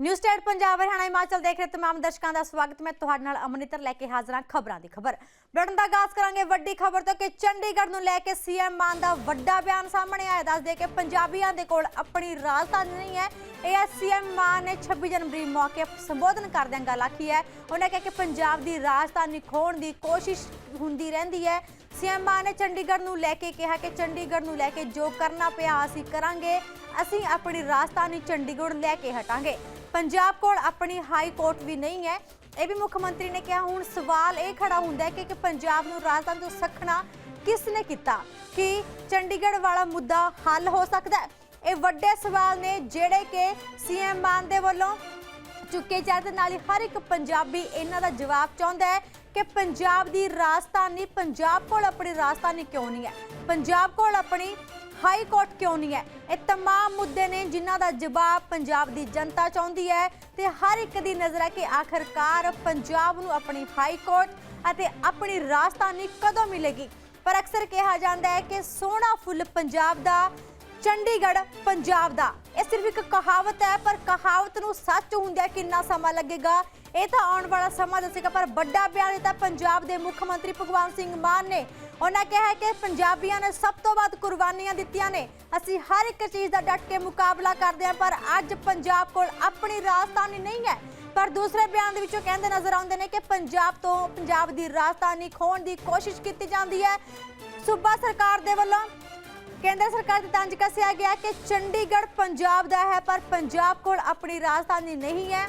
News state Punjab, Haryana, Himachal ਦੇਖ ਰਹੇ ਤਮਾਮ ਦਰਸ਼ਕਾਂ ਦਾ ਸਵਾਗਤ। ਮੈਂ ਤੁਹਾਡੇ ਨਾਲ ਅਮਨਿਤਰ ਲੈ ਕੇ ਹਾਜ਼ਰਾਂ ਖਬਰਾਂ ਦੀ ਖਬਰ। ਬੜਨ ਦਾ ਆਗਾਜ਼ ਕਰਾਂਗੇ ਵੱਡੀ ਖਬਰ ਤੋਂ ਕਿ ਚੰਡੀਗੜ੍ਹ ਨੂੰ ਲੈ ਕੇ ਸੀਐਮ ਮਾਨ ਦਾ ਵੱਡਾ ਬਿਆਨ ਸਾਹਮਣੇ ਆਇਆ। ਦੱਸ ਦੇ ਕਿ ਪੰਜਾਬੀਆਂ ਦੇ ਕੋਲ ਆਪਣੀ ਰਾਜਧਾਨੀ ਨਹੀਂ ਹੈ। ਇਹ ਸੀਐਮ ਮਾਨ ਨੇ 26 ਜਨਵਰੀ ਮੌਕੇ ਸੰਬੋਧਨ ਕਰਦਿਆਂ ਗੱਲ ਆਖੀ ਹੈ। ਉਹਨਾਂ ਕਿਹਾ ਕਿ ਪੰਜਾਬ ਦੀ ਰਾਜਧਾਨੀ ਖੋਣ ਦੀ ਕੋਸ਼ਿਸ਼ ਹੁੰਦੀ ਰਹਿੰਦੀ ਹੈ। ਸੀਐਮ ਮਾਨ ਨੇ ਚੰਡੀਗੜ੍ਹ ਨੂੰ ਲੈ ਕੇ ਕਿਹਾ ਕਿ ਚੰਡੀਗੜ੍ਹ ਨੂੰ ਲੈ ਕੇ ਜੋ ਕਰਨਾ ਪਿਆ ਅਸੀਂ ਕਰਾਂਗੇ। ਅਸੀਂ ਆਪਣੀ ਰਾਜਧਾਨੀ ਚੰਡੀਗੜ੍ਹ ਲੈ ਕੇ ਹਟਾਂਗੇ। ਪੰਜਾਬ ਕੋਲ ਆਪਣੀ ਹਾਈ ਕੋਰਟ ਵੀ ਨਹੀਂ ਹੈ। ਇਹ ਵੀ ਮੁੱਖ ਮੰਤਰੀ ਨੇ ਕਿਹਾ, ਹੁਣ ਸਵਾਲ ਇਹ ਖੜਾ ਹੁੰਦਾ ਹੈ ਕਿ ਕਿ ਪੰਜਾਬ ਨੂੰ ਰਾਜਧਾਨੀ ਤੋਂ ਸਖਣਾ ਕਿਸ ਨੇ ਕੀਤਾ? ਕਿ ਚੰਡੀਗੜ੍ਹ ਵਾਲਾ ਮੁੱਦਾ ਹੱਲ ਹੋ ਸਕਦਾ ਹੈ? ਇਹ ਵੱਡੇ ਸਵਾਲ ਨੇ ਜਿਹੜੇ ਕਿ ਸੀਐਮ ਮਾਨ ਦੇ ਵੱਲੋਂ ਚੁੱਕੇ ਜਾਂਦੇ ਨਾਲ ਹੀ ਹਰ ਇੱਕ ਪੰਜਾਬੀ ਇਹਨਾਂ ਦਾ ਜਵਾਬ ਚਾਹੁੰਦਾ ਹੈ ਕਿ ਪੰਜਾਬ ਦੀ ਰਾਜਧਾਨੀ, ਪੰਜਾਬ ਕੋਲ ਆਪਣੀ ਰਾਜਧਾਨੀ ਕਿਉਂ ਨਹੀਂ ਹੈ? ਪੰਜਾਬ ਕੋਲ ਆਪਣੀ ਹਾਈ ਕੋਰਟ ਕਿਉਂ ਨਹੀਂ ਹੈ ਇਹ तमाम ਮੁੱਦੇ ਨੇ ਜਿਨ੍ਹਾਂ ਦਾ ਜਵਾਬ ਪੰਜਾਬ ਦੀ ਜਨਤਾ ਚਾਹੁੰਦੀ ਹੈ ਤੇ ਹਰ ਇੱਕ ਦੀ ਨਜ਼ਰ ਹੈ ਕਿ ਆਖਰਕਾਰ ਪੰਜਾਬ ਨੂੰ ਆਪਣੀ ਹਾਈ ਕੋਰਟ ਅਤੇ ਆਪਣੀ ਰਾਜਧਾਨੀ ਕਦੋਂ ਮਿਲੇਗੀ ਪਰ ਅਕਸਰ ਕਿਹਾ ਜਾਂਦਾ ਹੈ ਕਿ ਸੋਹਣਾ ਫੁੱਲ ਪੰਜਾਬ ਦਾ ਚੰਡੀਗੜ੍ਹ ਪੰਜਾਬ ਦਾ ਇਹ ਸਿਰਫ ਇੱਕ ਕਹਾਵਤ ਹੈ ਪਰ ਕਹਾਵਤ ਨੂੰ ਸੱਚ ਹੁੰਦਿਆਂ ਕਿੰਨਾ ਸਮਾਂ ਲੱਗੇਗਾ ਇਹ ਤਾਂ ਆਉਣ ਵਾਲਾ ਸਮਾਂ ਦੱਸੇਗਾ ਪਰ ਵੱਡਾ ਬਿਆਨ ਦਿੱਤਾ ਪੰਜਾਬ ਦੇ ਮੁੱਖ ਮੰਤਰੀ ਭਗਵੰਤ ਸਿੰਘ ਮਾਨ ਨੇ ਉਹਨਾਂ ਕਿਹਾ ਕਿ ਪੰਜਾਬੀਆਂ ਨੇ ਸਭ ਤੋਂ ਵੱਧ ਕੁਰਬਾਨੀਆਂ ਦਿੱਤੀਆਂ ਨੇ। ਅਸੀਂ ਹਰ ਇੱਕ ਚੀਜ਼ ਦਾ ਡਟ ਕੇ ਮੁਕਾਬਲਾ ਕਰਦੇ ਹਾਂ, ਪਰ ਅੱਜ ਪੰਜਾਬ ਕੋਲ ਆਪਣੀ ਰਾਜਧਾਨੀ ਨਹੀਂ ਹੈ। ਪਰ ਦੂਸਰੇ ਬਿਆਨ ਦੇ ਵਿੱਚੋਂ ਕਹਿੰਦੇ ਨਜ਼ਰ ਆਉਂਦੇ ਨੇ ਕਿ ਪੰਜਾਬ ਤੋਂ ਪੰਜਾਬ ਦੀ ਰਾਜਧਾਨੀ ਖੋਣ ਦੀ ਕੋਸ਼ਿਸ਼ ਕੀਤੀ ਜਾਂਦੀ ਹੈ। ਸੂਬਾ ਸਰਕਾਰ ਦੇ ਵੱਲੋਂ ਕੇਂਦਰ ਸਰਕਾਰ ਦੀ ਤੰਜ ਕੱਸਿਆ ਗਿਆ ਕਿ ਚੰਡੀਗੜ੍ਹ ਪੰਜਾਬ ਦਾ ਹੈ, ਪਰ ਪੰਜਾਬ ਕੋਲ ਆਪਣੀ ਰਾਜਧਾਨੀ ਨਹੀਂ ਹੈ।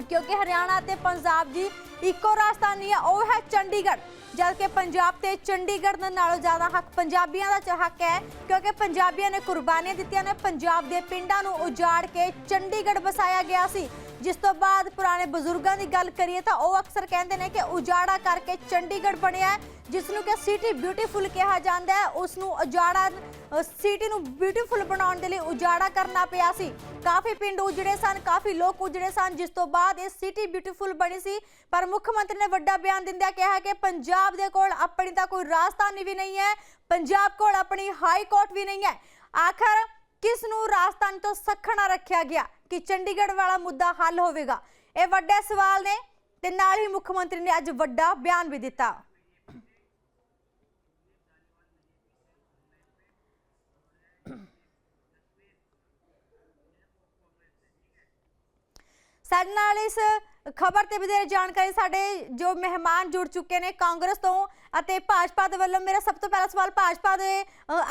ਕਿਉਂਕਿ ਹਰਿਆਣਾ ਤੇ ਪੰਜਾਬ ਦੀ ਇੱਕੋ ਰਾਜਧਾਨੀ ਹੈ ਉਹ ਹੈ ਚੰਡੀਗੜ੍ਹ। ਜਦਕਿ ਪੰਜਾਬ ਤੇ ਚੰਡੀਗੜ੍ਹ ਦੇ ਨਾਲੋਂ ਜ਼ਿਆਦਾ ਹੱਕ ਪੰਜਾਬੀਆਂ ਦਾ ਹੱਕ ਹੈ, ਕਿਉਂਕਿ ਪੰਜਾਬੀਆਂ ਨੇ ਕੁਰਬਾਨੀਆਂ ਦਿੱਤੀਆਂ ਨੇ, ਪੰਜਾਬ ਦੇ ਪਿੰਡਾਂ ਨੂੰ ਉਜਾੜ ਕੇ ਚੰਡੀਗੜ੍ਹ ਵਸਾਇਆ ਗਿਆ ਸੀ। ਜਿਸ ਤੋਂ ਬਾਅਦ ਪੁਰਾਣੇ ਬਜ਼ੁਰਗਾਂ ਦੀ ਗੱਲ ਕਰੀਏ ਤਾਂ ਉਹ ਅਕਸਰ ਕਹਿੰਦੇ ਨੇ ਕਿ ਉਜਾੜਾ ਕਰਕੇ ਚੰਡੀਗੜ੍ਹ ਬਣਿਆ ਹੈ, ਜਿਸ ਨੂੰ ਕਿ ਸਿਟੀ ਬਿਊਟੀਫੁਲ ਕਿਹਾ ਜਾਂਦਾ ਹੈ। ਉਸ ਨੂੰ ਉਜਾੜਾ ਸਿਟੀ ਨੂੰ ਬਿਊਟੀਫੁਲ ਬਣਾਉਣ ਦੇ ਲਈ ਉਜਾੜਾ ਕਰਨਾ ਪਿਆ ਸੀ। ਕਾਫੀ ਪਿੰਡ ਉਜੜੇ ਸਨ ਕਾਫੀ ਲੋਕ ਉਜੜੇ ਸਨ। ਜਿਸ ਤੋਂ ਬਾਅਦ ਇਹ ਸਿਟੀ ਬਿਊਟੀਫੁਲ ਬਣੀ ਸੀ। ਪਰ ਮੁੱਖ ਮੰਤਰੀ ਨੇ ਵੱਡਾ ਬਿਆਨ ਦਿੰਦਿਆਂ ਕਿਹਾ ਕਿ ਪੰਜਾਬ ਦੇ ਕੋਲ ਆਪਣੀ ਤਾਂ ਕੋਈ ਰਾਜਧਾਨੀ ਵੀ ਨਹੀਂ ਹੈ ਪੰਜਾਬ ਕੋਲ ਆਪਣੀ ਹਾਈ ਕੋਰਟ ਵੀ ਨਹੀਂ ਹੈ। ਆਖਰ ਕਿਸ ਨੂੰ ਰਾਜਧਾਨੀ ਤੋਂ ਸੱਖਣਾ ਰੱਖਿਆ ਗਿਆ ਕਿ ਚੰਡੀਗੜ੍ਹ ਵਾਲਾ ਮੁੱਦਾ ਹੱਲ ਹੋਵੇਗਾ? ਇਹ ਵੱਡੇ ਸਵਾਲ ਨੇ ਤੇ ਨਾਲ ਹੀ ਮੁੱਖ ਮੰਤਰੀ ਨੇ ਅੱਜ ਵੱਡਾ ਬਿਆਨ ਵੀ ਦਿੱਤਾ। ਸਾਡੇ ਨਾਲ ਇਸ ਖਬਰ ਤੇ ਵਧੇਰੇ ਜਾਣਕਾਰੀ ਸਾਡੇ ਜੋ ਮਹਿਮਾਨ ਜੁੜ ਚੁੱਕੇ ਨੇ ਕਾਂਗਰਸ ਤੋਂ ਅਤੇ ਭਾਜਪਾ ਦੇ ਵੱਲੋਂ, ਮੇਰਾ ਸਭ ਤੋਂ ਪਹਿਲਾ ਸਵਾਲ ਭਾਜਪਾ ਦੇ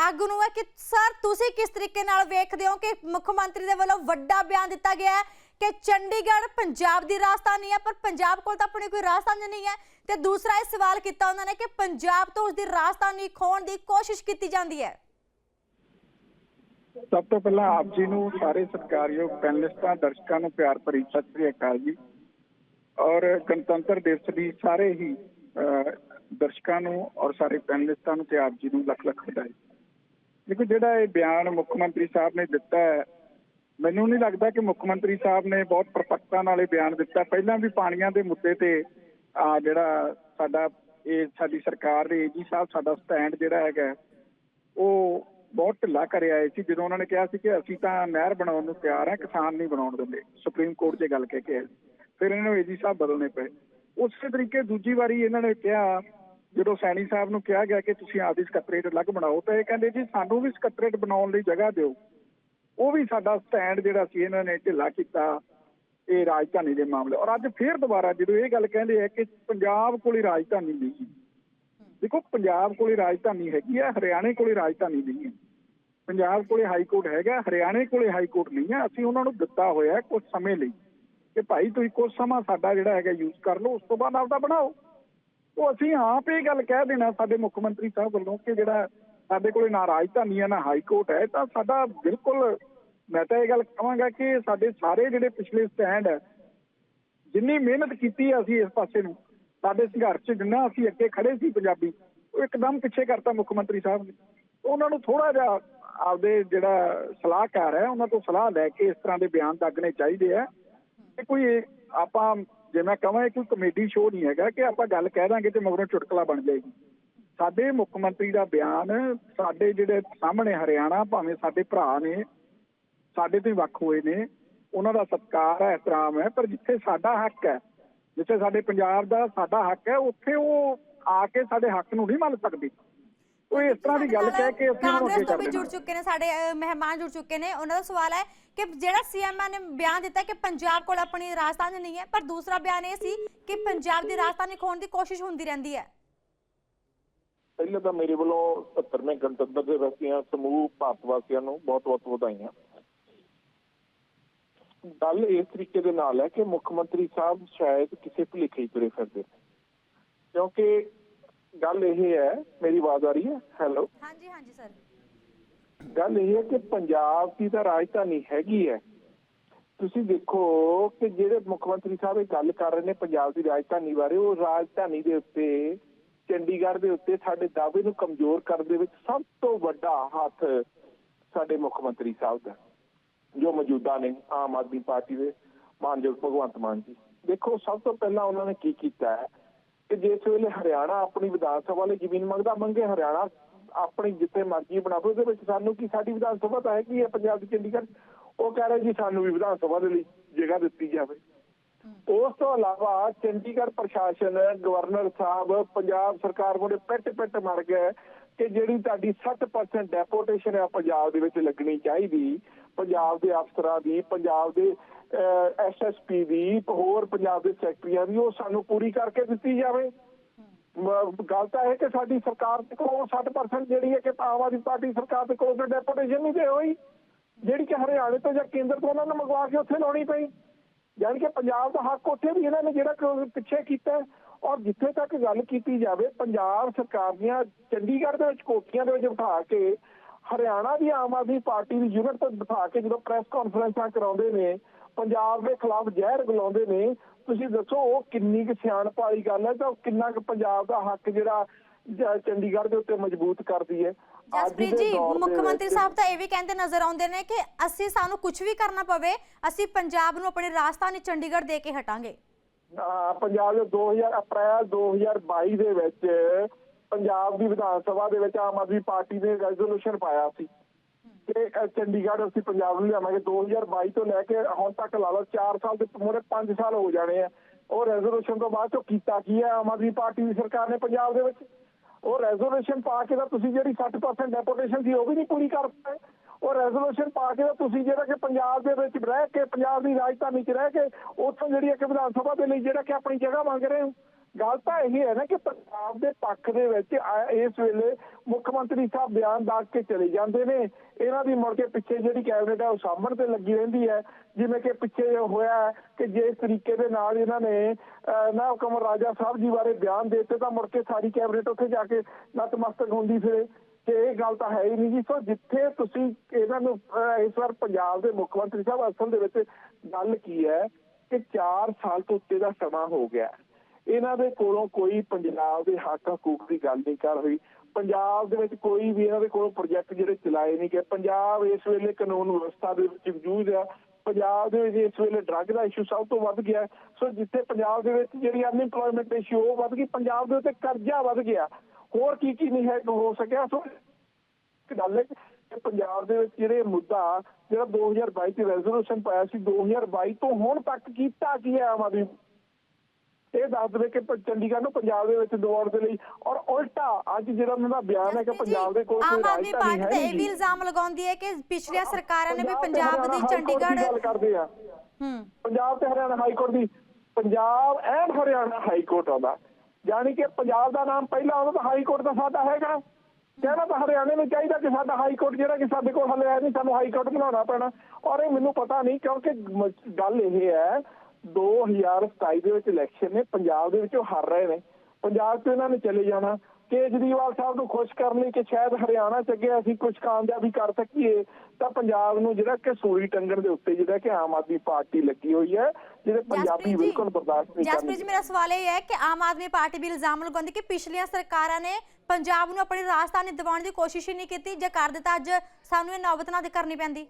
ਆਗੂ ਨੂੰ ਹੈ ਕਿ ਸਰ ਤੁਸੀਂ ਕਿਸ ਤਰੀਕੇ ਨਾਲ ਵੇਖਦੇ ਹੋ ਕਿ ਮੁੱਖ ਮੰਤਰੀ ਦੇ ਵੱਲੋਂ ਵੱਡਾ ਬਿਆਨ ਦਿੱਤਾ ਗਿਆ ਹੈ ਕਿ ਚੰਡੀਗੜ੍ਹ ਪੰਜਾਬ ਦੀ ਰਾਜਧਾਨੀ ਹੈ, ਪਰ ਪੰਜਾਬ ਕੋਲ ਤਾਂ ਆਪਣੀ ਕੋਈ ਰਾਜਧਾਨੀ ਨਹੀਂ ਹੈ ਤੇ ਦੂਸਰਾ ਇਹ ਸਵਾਲ ਕੀਤਾ ਉਹਨਾਂ ਨੇ ਕਿ ਪੰਜਾਬ ਤੋਂ ਉਸ ਦੀ ਰਾਜਧਾਨੀ ਖੋਣ ਦੀ ਕੋਸ਼ਿਸ਼ ਕੀਤੀ ਜਾਂਦੀ ਹੈ। ਸਭ ਤੋਂ ਪਹਿਲਾਂ ਆਪ ਜੀ ਨੂੰ, ਸਾਰੇ ਸਤਿਕਾਰਯੋਗ ਪੈਨਲਿਸਟਾਂ, ਦਰਸ਼ਕਾਂ ਨੂੰ ਪਿਆਰ ਭਰੀ ਸਤਿ ਸ੍ਰੀ ਅਕਾਲ ਜੀ। ਔਰ ਗਣਤੰਤਰ ਦਿਵਸ ਦੀ ਸਾਰੇ ਹੀ ਅਹ, ਦਰਸ਼ਕਾਂ ਨੂੰ ਔਰ ਸਾਰੇ ਪੈਨਲਿਸਟਾਂ ਨੂੰ ਤੇ ਆਪ ਜੀ ਨੂੰ ਲੱਖ ਲੱਖ ਵਧਾਈ। ਦੇਖੋ ਜਿਹੜਾ ਇਹ ਬਿਆਨ ਮੁੱਖ ਮੰਤਰੀ ਸਾਹਿਬ ਨੇ ਦਿੱਤਾ ਹੈ ਮੈਨੂੰ ਨਹੀਂ ਲੱਗਦਾ ਕਿ ਮੁੱਖ ਮੰਤਰੀ ਸਾਹਿਬ ਨੇ ਬਹੁਤ ਪ੍ਰਪੱਕਤਾ ਨਾਲ ਇਹ ਬਿਆਨ ਦਿੱਤਾ। ਪਹਿਲਾਂ ਵੀ ਪਾਣੀਆਂ ਦੇ ਮੁੱਦੇ ਤੇ ਆ ਜਿਹੜਾ ਸਾਡਾ ਇਹ ਸਾਡੀ ਸਰਕਾਰ ਦੇ ਏਜੀ ਸਾਹਿਬ ਸਾਡਾ ਸਟੈਂਡ ਜਿਹੜਾ ਹੈਗਾ ਉਹ ਬਹੁਤ ਢਿੱਲਾ ਕਰਿਆ ਆਏ ਸੀ। ਜਦੋਂ ਉਹਨਾਂ ਨੇ ਕਿਹਾ ਸੀ ਕਿ ਅਸੀਂ ਤਾਂ ਨਹਿਰ ਬਣਾਉਣ ਨੂੰ ਤਿਆਰ ਹਾਂ ਕਿਸਾਨ ਨਹੀਂ ਬਣਾਉਣ ਦਿੰਦੇ। ਸੁਪਰੀਮ ਕੋਰਟ 'ਚ ਗੱਲ ਕਹਿ ਕੇ ਆਏ ਫਿਰ ਇਹਨਾਂ ਨੂੰ ਏਜੀ ਸਾਹਿਬ ਬਦਲਨੇ ਪਏ। ਉਸੇ ਤਰੀਕੇ ਦੂਜੀ ਵਾਰੀ ਇਹਨਾਂ ਨੇ ਕਿਹਾ, ਜਦੋਂ ਸੈਣੀ ਸਾਹਿਬ ਨੂੰ ਕਿਹਾ ਗਿਆ ਕਿ ਤੁਸੀਂ ਆਪਦੀ ਸਕੱਤਰੇਟ ਅਲੱਗ ਬਣਾਓ, ਤਾਂ ਇਹ ਕਹਿੰਦੇ ਜੀ, ਸਾਨੂੰ ਵੀ ਸਕੱਤਰੇਟ ਬਣਾਉਣ ਲਈ ਜਗ੍ਹਾ ਦਿਓ। ਉਹ ਵੀ ਸਾਡਾ ਸਟੈਂਡ ਜਿਹੜਾ ਸੀ, ਇਹਨਾਂ ਨੇ ਢਿੱਲਾ ਕੀਤਾ ਇਹ ਰਾਜਧਾਨੀ ਦੇ ਮਾਮਲੇ। ਔਰ ਅੱਜ ਫੇਰ ਦੁਬਾਰਾ ਜਦੋਂ ਇਹ ਗੱਲ ਕਹਿੰਦੇ ਆ ਕਿ ਪੰਜਾਬ ਕੋਲ ਹੀ ਰਾਜਧਾਨੀ ਨਹੀਂ ਦੇਖੋ, ਪੰਜਾਬ ਕੋਲੇ ਰਾਜਧਾਨੀ ਹੈਗੀ ਆ, ਹਰਿਆਣੇ ਕੋਲੇ ਰਾਜਧਾਨੀ ਨਹੀਂ ਹੈ। ਪੰਜਾਬ ਕੋਲੇ ਹਾਈ ਕੋਰਟ ਹੈਗਾ, ਹਰਿਆਣੇ ਕੋਲੇ ਹਾਈ ਕੋਰਟ ਨਹੀਂ ਹੈ। ਅਸੀਂ ਉਹਨਾਂ ਨੂੰ ਦਿੱਤਾ ਹੋਇਆ ਕੁਝ ਸਮੇਂ ਲਈ। ਕਿ ਭਾਈ ਤੁਸੀਂ ਕੁਝ ਸਮਾਂ ਸਾਡਾ ਜਿਹੜਾ ਹੈਗਾ ਯੂਜ਼ ਕਰ ਲਓ, ਉਸ ਤੋਂ ਬਾਅਦ ਆਪਦਾ ਬਣਾਓ। ਉਹ ਅਸੀਂ ਆਪ ਇਹ ਗੱਲ ਕਹਿ ਦੇਣਾ ਸਾਡੇ ਮੁੱਖ ਮੰਤਰੀ ਸਾਹਿਬ ਵੱਲੋਂ ਕਿ ਜਿਹੜਾ ਸਾਡੇ ਕੋਲੇ ਨਾ ਰਾਜਧਾਨੀ ਹੈ ਨਾ ਹਾਈ ਕੋਰਟ ਹੈ, ਤਾਂ ਸਾਡਾ ਬਿਲਕੁਲ ਮੈਂ ਤਾਂ ਇਹ ਗੱਲ ਕਹਾਂਗਾ ਕਿ ਸਾਡੇ ਸਾਰੇ ਜਿਹੜੇ ਪਿਛਲੇ ਸਟੈਂਡ ਹੈ ਜਿੰਨੀ ਮਿਹਨਤ ਕੀਤੀ ਹੈ ਅਸੀਂ ਇਸ ਪਾਸੇ ਨੂੰ, ਸਾਡੇ ਸੰਘਰਸ਼ 'ਚ ਜਿੰਨਾ ਅਸੀਂ ਅੱਗੇ ਖੜੇ ਸੀ ਪੰਜਾਬੀ, ਉਹ ਇੱਕਦਮ ਪਿੱਛੇ ਕਰਤਾ ਮੁੱਖ ਮੰਤਰੀ ਸਾਹਿਬ ਨੇ। ਉਹਨਾਂ ਨੂੰ ਥੋੜਾ ਜਿਹਾ ਆਪਦੇ ਜਿਹੜਾ ਸਲਾਹਕਾਰ ਹੈ, ਉਹਨਾਂ ਤੋਂ ਸਲਾਹ ਲੈ ਕੇ ਇਸ ਤਰ੍ਹਾਂ ਦੇ ਬਿਆਨ ਦਾਗਣੇ ਚਾਹੀਦੇ ਆ। ਕਿ ਕੋਈ ਆਪਾਂ, ਜੇ ਮੈਂ ਕਹਾਂ ਇਹ ਕੋਈ ਕਮੇਡੀ ਸ਼ੋਅ ਨਹੀਂ ਹੈਗਾ ਕਿ ਆਪਾਂ ਗੱਲ ਕਹਿ ਦਾਂਗੇ ਤੇ ਮਗਰੋਂ ਚੁਟਕਲਾ ਬਣ ਜਾਏਗੀ। ਸਾਡੇ ਮੁੱਖ ਮੰਤਰੀ ਦਾ ਬਿਆਨ ਸਾਡੇ ਜਿਹੜੇ ਸਾਹਮਣੇ ਹਰਿਆਣਾ ਭਾਵੇਂ ਸਾਡੇ ਭਰਾ ਨੇ, ਸਾਡੇ ਤੋਂ ਵੱਖ ਹੋਏ ਨੇ, ਉਹਨਾਂ ਦਾ ਸਤਿਕਾਰ ਹੈ, ਇਤਰਾਮ ਹੈ, ਪਰ ਜਿੱਥੇ ਸਾਡਾ ਹੱਕ ਹੈ, ਜਿੱਥੇ ਸਾਡੇ ਪੰਜਾਬ ਦਾ ਸਾਡਾ ਹੱਕ ਹੈ, ਉੱਥੇ ਉਹ ਆ ਕੇ ਸਾਡੇ ਹੱਕ ਨੂੰ ਨਹੀਂ ਮੰਨ ਸਕਦੀ। ਉਹ ਇਸ ਤਰ੍ਹਾਂ ਦੀ ਗੱਲ ਕਹਿ ਕੇ ਅਸੀਂ ਉਹਨੂੰ ਅੱਗੇ ਕਾਂਗਰਸ ਤੋਂ ਕਰ ਵੀ ਜੁੜ ਦੇਣਾ ਚੁੱਕੇ ਨੇ ਸਾਡੇ ਅ, ਮਹਿਮਾਨ ਜੁੜ ਚੁੱਕੇ ਨੇ। ਉਹਨਾਂ ਦਾ ਸਵਾਲ ਹੈ ਕਿ ਜਿਹੜਾ ਸੀਐਮ ਨੇ ਬਿਆਨ ਦਿੱਤਾ ਕਿ ਪੰਜਾਬ ਕੋਲ ਆਪਣੀ ਰਾਜਧਾਨੀ ਨਹੀਂ ਹੈ ਪਰ ਦੂਸਰਾ ਬਿਆਨ ਇਹ ਸੀ ਕਿ ਪੰਜਾਬ ਦੀ ਰਾਜਧਾਨੀ ਖੋਣ ਦੀ ਕੋਸ਼ਿਸ਼ ਹੁੰਦੀ ਰਹਿੰਦੀ ਹੈ। ਪਹਿਲਾਂ ਤਾਂ ਮੇਰੇ ਵੱਲੋਂ 70ਵੇਂ ਗਣਤੰਤਰ ਦਿਵਸ ਦੀਆਂ ਸਮੂਹ ਭਾਰਤ ਵਾਸੀਆਂ ਨੂੰ ਬਹੁਤ-ਬਹੁਤ ਵਧਾਈਆਂ। ਗੱਲ ਇਸ ਤਰੀਕੇ ਦੇ ਨਾਲ ਹੈ ਕਿ ਮੁੱਖ ਮੰਤਰੀ ਸਾਹਿਬ ਸ਼ਾਇਦ ਕਿਸੇ ਭੁਲੇਖੇ ਹੀ ਤੁਰੇ ਫਿਰਦੇ ਨੇ। ਕਿਉਂਕਿ ਗੱਲ ਇਹ ਹੈ ਮੇਰੀ ਆਵਾਜ਼ ਆ ਰਹੀ ਹੈ? ਹੈਲੋ ਹਾਂਜੀ ਹਾਂਜੀ ਸਰ ਗੱਲ ਇਹ ਹੈ ਕਿ ਪੰਜਾਬ ਦੀ ਤਾਂ ਰਾਜਧਾਨੀ ਹੈਗੀ ਹੈ। ਤੁਸੀਂ ਦੇਖੋ ਕਿ ਜਿਹੜੇ ਮੁੱਖ ਮੰਤਰੀ ਸਾਹਿਬ ਇਹ ਗੱਲ ਕਰ ਰਹੇ ਨੇ ਪੰਜਾਬ ਦੀ ਰਾਜਧਾਨੀ ਬਾਰੇ ਉਹ ਰਾਜਧਾਨੀ ਦੇ ਉੱਤੇ ਚੰਡੀਗੜ੍ਹ ਦੇ ਉੱਤੇ ਸਾਡੇ ਦਾਅਵੇ ਨੂੰ ਕਮਜ਼ੋਰ ਕਰਨ ਦੇ ਵਿੱਚ ਸਭ ਤੋਂ ਵੱਡਾ ਹੱਥ ਸਾਡੇ ਮੁੱਖ ਮੰਤਰੀ ਸਾਹਿਬ ਦਾ ਜੋ ਮੌਜੂਦਾ ਨੇ ਆਮ ਆਦਮੀ ਪਾਰਟੀ ਦੇ ਮਾਨਯੋਗ ਭਗਵੰਤ ਮਾਨ ਜੀ। ਦੇਖੋ ਸਭ ਤੋਂ ਪਹਿਲਾਂ ਉਹਨਾਂ ਨੇ ਕੀ ਕੀਤਾ ਹੈ? ਕਿ ਜਿਸ ਵੇਲੇ ਹਰਿਆਣਾ ਆਪਣੀ ਵਿਧਾਨ ਸਭਾ ਲਈ ਜ਼ਮੀਨ ਮੰਗਦਾ, ਮੰਗੇ ਹਰਿਆਣਾ ਆਪਣੀ ਜਿੱਥੇ ਮਰਜ਼ੀ ਬਣਾਵੇ, ਉਹਦੇ ਵਿੱਚ ਸਾਨੂੰ ਕੀ ਸਾਡੀ ਵਿਧਾਨ ਸਭਾ ਤਾਂ ਹੈਗੀ ਹੈ ਪੰਜਾਬ ਦੀ ਚੰਡੀਗੜ੍ਹ। ਉਹ ਕਹਿ ਰਹੇ ਜੀ ਸਾਨੂੰ ਵੀ ਵਿਧਾਨ ਸਭਾ ਦੇ ਲਈ ਜਗ੍ਹਾ ਦਿੱਤੀ ਜਾਵੇ। ਉਸ ਤੋਂ ਇਲਾਵਾ ਚੰਡੀਗੜ੍ਹ ਪ੍ਰਸ਼ਾਸਨ, ਗਵਰਨਰ ਸਾਹਿਬ, ਪੰਜਾਬ ਸਰਕਾਰ ਮੋੜੇ ਪਿੱਟ ਪਿੱਟ ਮਰ ਗਏ ਕਿ ਜਿਹੜੀ ਤੁਹਾਡੀ 60% ਡੈਪੋਟੇਸ਼ਨ ਹੈ ਪੰਜਾਬ ਦੇ ਵਿੱਚ ਲੱਗਣੀ ਚਾਹੀਦੀ। ਪੰਜਾਬ ਦੇ ਅਫਸਰਾਂ ਦੀ, ਪੰਜਾਬ ਦੇ ਐਸਐਸਪੀ ਦੀ, ਹੋਰ ਪੰਜਾਬ ਦੇ ਸੈਕਟਰੀਆਂ ਦੀ, ਉਹ ਸਾਨੂੰ ਪੂਰੀ ਕਰਕੇ ਦਿੱਤੀ ਜਾਵੇ। ਗੱਲ ਤਾਂ ਇਹ ਕਿ ਸਾਡੀ ਸਰਕਾਰ ਦੇ ਕੋਲ 60% ਜਿਹੜੀ ਹੈ ਕਿ ਆਮ ਆਦਮੀ ਪਾਰਟੀ ਸਰਕਾਰ ਦੇ ਕੋਲ ਡੈਪੂਟੇਸ਼ਨ ਨਹੀਂ ਦੇ ਹੋਈ। ਜਿਹੜੀ ਕਿ ਹਰਿਆਣੇ ਤੋਂ ਜਾਂ ਕੇਂਦਰ ਤੋਂ ਉਹਨਾਂ ਨੂੰ ਮੰਗਵਾ ਕੇ ਉੱਥੇ ਲਾਉਣੀ ਪਈ। ਯਾਨੀ ਕਿ ਪੰਜਾਬ ਦਾ ਹੱਕ ਉੱਥੇ ਵੀ ਇਹਨਾਂ ਨੇ ਜਿਹੜਾ ਪਿੱਛੇ ਕੀਤਾ ਔਰ ਜਿੱਥੇ ਤੱਕ ਗੱਲ ਕੀਤੀ ਜਾਵੇ, ਪੰਜਾਬ ਸਰਕਾਰ ਦੀਆਂ ਚੰਡੀਗੜ੍ਹ ਦੇ ਵਿੱਚ ਕੋਠੀਆਂ ਦੇ ਵਿੱਚ ਬਿਠਾ ਕੇ, ਹਰਿਆਣਾ ਦੀ ਆਮ ਆਦਮੀ ਪਾਰਟੀ ਦੀ ਯੂਨਿਟ ਤੋਂ ਬਿਠਾ ਕੇ ਜਦੋਂ ਪ੍ਰੈਸ ਕਾਨਫਰੰਸਾਂ ਕਰਾਉਂਦੇ ਨੇ ਪੰਜਾਬ ਦੇ ਖਿਲਾਫ ਜ਼ਹਿਰ ਗਲਾਉਂਦੇ ਨੇ ਤੁਸੀਂ ਦੱਸੋ ਉਹ ਕਿੰਨੀ ਕੁ ਸਿਆਣਪ ਵਾਲੀ ਗੱਲ ਹੈ ਤਾਂ ਕਿੰਨਾ ਕੁ ਪੰਜਾਬ ਦਾ ਹੱਕ ਜਿਹੜਾ ਚੰਡੀਗੜ੍ਹ ਦੇ ਉੱਤੇ ਮਜ਼ਬੂਤ ਕਰਦੀ ਹੈ? ਜਸਪ੍ਰੀਤ ਜੀ ਮੁੱਖ ਮੰਤਰੀ ਸਾਹਿਬ ਤਾਂ ਇਹ ਵੀ ਕਹਿੰਦੇ ਨਜ਼ਰ ਆਉਂਦੇ ਨੇ ਕਿ ਅਸੀਂ ਸਾਨੂੰ ਕੁਝ ਵੀ ਕਰਨਾ ਪਵੇ ਅਸੀਂ ਪੰਜਾਬ ਨੂੰ ਆਪਣੀ ਰਾਜਧਾਨੀ ਚੰਡੀਗੜ੍ਹ ਦੇ ਕੇ ਹਟਾਂਗੇ। ਪੰਜਾਬ ਦੇ 2000 ਅਪ੍ਰੈਲ 2022 ਦੇ ਵਿੱਚ ਪੰਜਾਬ ਦੀ ਵਿਧਾਨ ਸਭਾ ਦੇ ਵਿੱਚ ਆਮ ਆਦਮੀ ਪਾਰਟੀ ਨੇ ਰੈਜ਼ੋਲੂਸ਼ਨ ਪਾਇਆ ਸੀ। ਕਿ ਚੰਡੀਗੜ੍ਹ ਅਸੀਂ ਪੰਜਾਬ ਨੂੰ ਲਿਆਵਾਂਗੇ। 2022 ਤੋਂ ਲੈ ਕੇ ਹੁਣ ਤੱਕ ਲਾ ਲਓ 4 ਸਾਲ ਦੇ ਮੋਰੇ 5 ਸਾਲ ਹੋ ਜਾਣੇ ਆ। ਉਹ ਰੈਜ਼ੋਲੂਸ਼ਨ ਤੋਂ ਬਾਅਦ ਚੋਂ ਕੀਤਾ ਕੀ ਹੈ ਆਮ ਆਦਮੀ ਪਾਰਟੀ ਦੀ ਸਰਕਾਰ ਨੇ ਪੰਜਾਬ ਦੇ ਵਿੱਚ। ਉਹ ਰੈਜ਼ੋਲੂਸ਼ਨ ਪਾ ਕੇ ਤਾਂ ਤੁਸੀਂ ਜਿਹੜੀ 60% ਡੈਪੋਟੇਸ਼ਨ ਸੀ ਉਹ ਵੀ ਨਹੀਂ ਪੂਰੀ ਕਰ ਪਾਏ। ਉਹ ਰੈਜ਼ੋਲੂਸ਼ਨ ਪਾ ਕੇ ਤਾਂ ਤੁਸੀਂ ਜਿਹੜਾ ਕਿ ਪੰਜਾਬ ਦੇ ਵਿੱਚ ਰਹਿ ਕੇ, ਪੰਜਾਬ ਦੀ ਰਾਜਧਾਨੀ 'ਚ ਰਹਿ ਕੇ, ਉੱਥੋਂ ਜਿਹੜੀ ਹੈ ਕਿ ਵਿਧਾਨ ਸਭਾ ਦੇ ਲਈ ਜਿਹੜਾ ਕਿ ਆਪਣੀ ਜਗ੍ਹਾ ਮੰਗ ਰਹੇ ਹੋ। ਗੱਲ ਤਾਂ ਇਹ ਹੈ ਨਾ ਕਿ ਪੰਜਾਬ ਦੇ ਪੱਖ ਦੇ ਵਿੱਚ ਇਸ ਵੇਲੇ ਮੁੱਖ ਮੰਤਰੀ ਸਾਹਿਬ ਬਿਆਨ ਦੱਸ ਕੇ ਚਲੇ ਜਾਂਦੇ ਨੇ। ਇਹਨਾਂ ਦੀ ਮੁੜ ਕੇ ਪਿੱਛੇ ਜਿਹੜੀ ਕੈਬਨਿਟ ਹੈ ਉਹ ਸਾਹਮਣ ਤੇ ਲੱਗੀ ਰਹਿੰਦੀ ਹੈ। ਜਿਵੇਂ ਕਿ ਪਿੱਛੇ ਹੋਇਆ ਹੈ ਕਿ ਜਿਸ ਤਰੀਕੇ ਦੇ ਨਾਲ ਇਹਨਾਂ ਨੇ ਅਹ, ਨਾ ਕਮਰ ਰਾਜਾ ਸਾਹਿਬ ਜੀ ਬਾਰੇ ਬਿਆਨ ਦੇ ਦਿੱਤੇ ਤਾਂ ਮੁੜ ਕੇ ਸਾਰੀ ਕੈਬਨਿਟ ਉੱਥੇ ਜਾ ਕੇ ਨਤਮਸਤਕ ਹੁੰਦੀ ਫਿਰੇ। ਤੇ ਇਹ ਗੱਲ ਤਾਂ ਹੈ ਹੀ ਨਹੀਂ ਜੀ। ਸੋ ਜਿੱਥੇ ਤੁਸੀਂ ਇਹਨਾਂ ਨੂੰ ਇਸ ਵਾਰ ਪੰਜਾਬ ਦੇ ਮੁੱਖ ਮੰਤਰੀ ਸਾਹਿਬ ਅਸਲ ਦੇ ਵਿੱਚ ਗੱਲ ਕੀ ਹੈ ਕਿ 4 ਸਾਲ ਤੋਂ ਉੱਤੇ ਦਾ ਸਮਾਂ ਹੋ ਗਿਆ। ਹੈ। ਇਹਨਾਂ ਦੇ ਕੋਲੋਂ ਕੋਈ ਪੰਜਾਬ ਦੇ ਹੱਕ ਹਕੂਕ ਦੀ ਗੱਲ ਨਹੀਂ ਕਰ ਰਹੀ। ਪੰਜਾਬ ਦੇ ਵਿੱਚ ਕੋਈ ਵੀ ਇਹਨਾਂ ਦੇ ਕੋਲੋਂ ਪ੍ਰੋਜੈਕਟ ਜਿਹੜੇ ਚਲਾਏ ਨਹੀਂ ਗਏ। ਪੰਜਾਬ ਇਸ ਵੇਲੇ ਕਾਨੂੰਨ ਵਿਵਸਥਾ ਦੇ ਵਿੱਚ ਮੌਜੂਦ ਆ। ਪੰਜਾਬ ਦੇ ਵਿੱਚ ਇਸ ਵੇਲੇ ਡਰੱਗ ਦਾ ਇਸ਼ੂ ਸਭ ਤੋਂ ਵੱਧ ਗਿਆ। ਸੋ ਜਿੱਥੇ ਪੰਜਾਬ ਦੇ ਵਿੱਚ ਜਿਹੜੀ ਅਨਇੰਪਲੋਇਮੈਂਟ ਇਸ਼ੂ ਉਹ ਵੱਧ ਗਈ, ਪੰਜਾਬ ਦੇ ਉੱਤੇ ਕਰਜ਼ਾ ਵੱਧ ਗਿਆ। ਹੋਰ ਕੀ ਕੀ ਨਹੀਂ ਹੈ, ਹੋ ਸਕਿਆ? ਸੋ ਗੱਲ ਹੈ ਕਿ ਪੰਜਾਬ ਦੇ ਵਿੱਚ ਜਿਹੜੇ ਮੁੱਦਾ ਜਿਹੜਾ 2022 ਚ ਰੈਜ਼ੋਲੂਸ਼ਨ ਪਾਇਆ ਸੀ 2022 ਤੋਂ ਹੁਣ ਤੱਕ ਕੀਤਾ ਕੀ ਹੈ ਆਮ ਆਦਮੀ ਇਹ ਦੱਸ ਦੇਵੇ ਕਿ ਚੰਡੀਗੜ੍ਹ ਨੂੰ ਪੰਜਾਬ ਦੇ ਵਿੱਚ ਦਵਾਉਣ ਦੇ ਲਈ ਔਰ ਉਲਟਾ ਅੱਜ ਜਿਹੜਾ ਉਹਨਾਂ ਦਾ ਬਿਆਨ ਹੈ ਕਿ ਪੰਜਾਬ ਦੇ ਕੋਲ ਕੋਈ ਆਮ ਆਦਮੀ ਰਾਜਧਾਨੀ ਪਾਰਟੀ ਹੈ ਨਹੀਂ ਇਹ ਵੀ ਇਲਜ਼ਾਮ ਲਗਾਉਂਦੀ ਹੈ ਕਿ ਪਿਛਲੀਆਂ ਸਰਕਾਰਾਂ ਨੇ ਵੀ ਪੰਜਾਬ ਦੀ ਚੰਡੀਗੜ੍ਹ ਗੱਲ ਕਰਦੇ ਆ। ਹੂੰ। ਪੰਜਾਬ ਤੇ Haryana high court the Punjab and Haryana high court ਆਉਂਦਾ ਯਾਨੀ ਕਿ ਪੰਜਾਬ ਦਾ ਨਾਮ ਪਹਿਲਾਂ ਆਉਂਦਾ ਤਾਂ ਹਾਈ ਕੋਰਟ ਤਾਂ ਸਾਡਾ ਹੈਗਾ। ਕਹਿਣਾ ਤਾਂ ਹਰਿਆਣੇ ਨੂੰ ਚਾਹੀਦਾ ਕਿ ਸਾਡਾ ਹਾਈ ਕੋਰਟ ਜਿਹੜਾ ਕਿ ਸਾਡੇ ਕੋਲ ਹਲੇ ਨਹੀਂ ਸਾਨੂੰ ਹਾਈ ਕੋਰਟ ਬਣਾਉਣਾ ਪੈਣਾ। ਔਰ ਇਹ ਮੈਨੂੰ ਪਤਾ ਨਹੀਂ ਕਿਉਂਕਿ ਗੱਲ ਇਹ ਹੈ 2027 ਦੇ ਵਿੱਚ ਇਲੈਕਸ਼ਨ ਨੇ ਪੰਜਾਬ ਦੇ ਵਿੱਚ ਉਹ ਹਾਰ ਰਹੇ ਨੇ। ਪੰਜਾਬ ਤੋਂ ਇਹਨਾਂ ਨੇ ਚਲੇ ਜਾਣਾ। ਕੇਜਰੀਵਾਲ ਸਾਹਿਬ ਨੂੰ ਖੁਸ਼ ਕਰਨ ਲਈ ਕਿ ਸ਼ਾਇਦ ਹਰਿਆਣਾ ਚ ਅੱਗੇ ਅਸੀਂ ਕੁਝ ਕਾਮਯਾਬੀ ਕਰ ਸਕੀਏ ਤਾਂ ਪੰਜਾਬ ਨੂੰ ਜਿਹੜਾ ਕਿ ਸੂਲੀ ਟੰਗਣ ਦੇ ਉੱਤੇ ਜਿਹੜਾ ਕਿ ਆਮ ਆਦਮੀ ਪਾਰਟੀ ਲੱਗੀ ਹੋਈ ਹੈ ਜਿਹੜੇ ਪੰਜਾਬੀ ਜਸਪ੍ਰੀਤ ਬਿਲਕੁਲ ਬਰਦਾਸ਼ਤ ਨਹੀਂ ਜਸਪ੍ਰੀਤ ਕਰਨਗੇ ਜੀ ਮੇਰਾ ਸਵਾਲ ਇਹ ਹੈ ਕਿ ਆਮ ਆਦਮੀ ਪਾਰਟੀ ਵੀ ਇਲਜ਼ਾਮ ਲਗਾਉਂਦੀ ਕਿ ਪਿਛਲੀਆਂ ਸਰਕਾਰਾਂ ਨੇ ਪੰਜਾਬ ਨੂੰ ਆਪਣੀ ਰਾਜਧਾਨੀ ਦਿਵਾਉਣ ਦੀ ਕੋਸ਼ਿਸ਼ ਹੀ ਨਹੀਂ ਕੀਤੀ ਜੇ ਕਰ ਦਿੱਤਾ ਅੱਜ ਸਾਨੂੰ ਇਹ ਨੌਬਤ ਨਾ ਕਰਨੀ ਪੈਂਦੀ?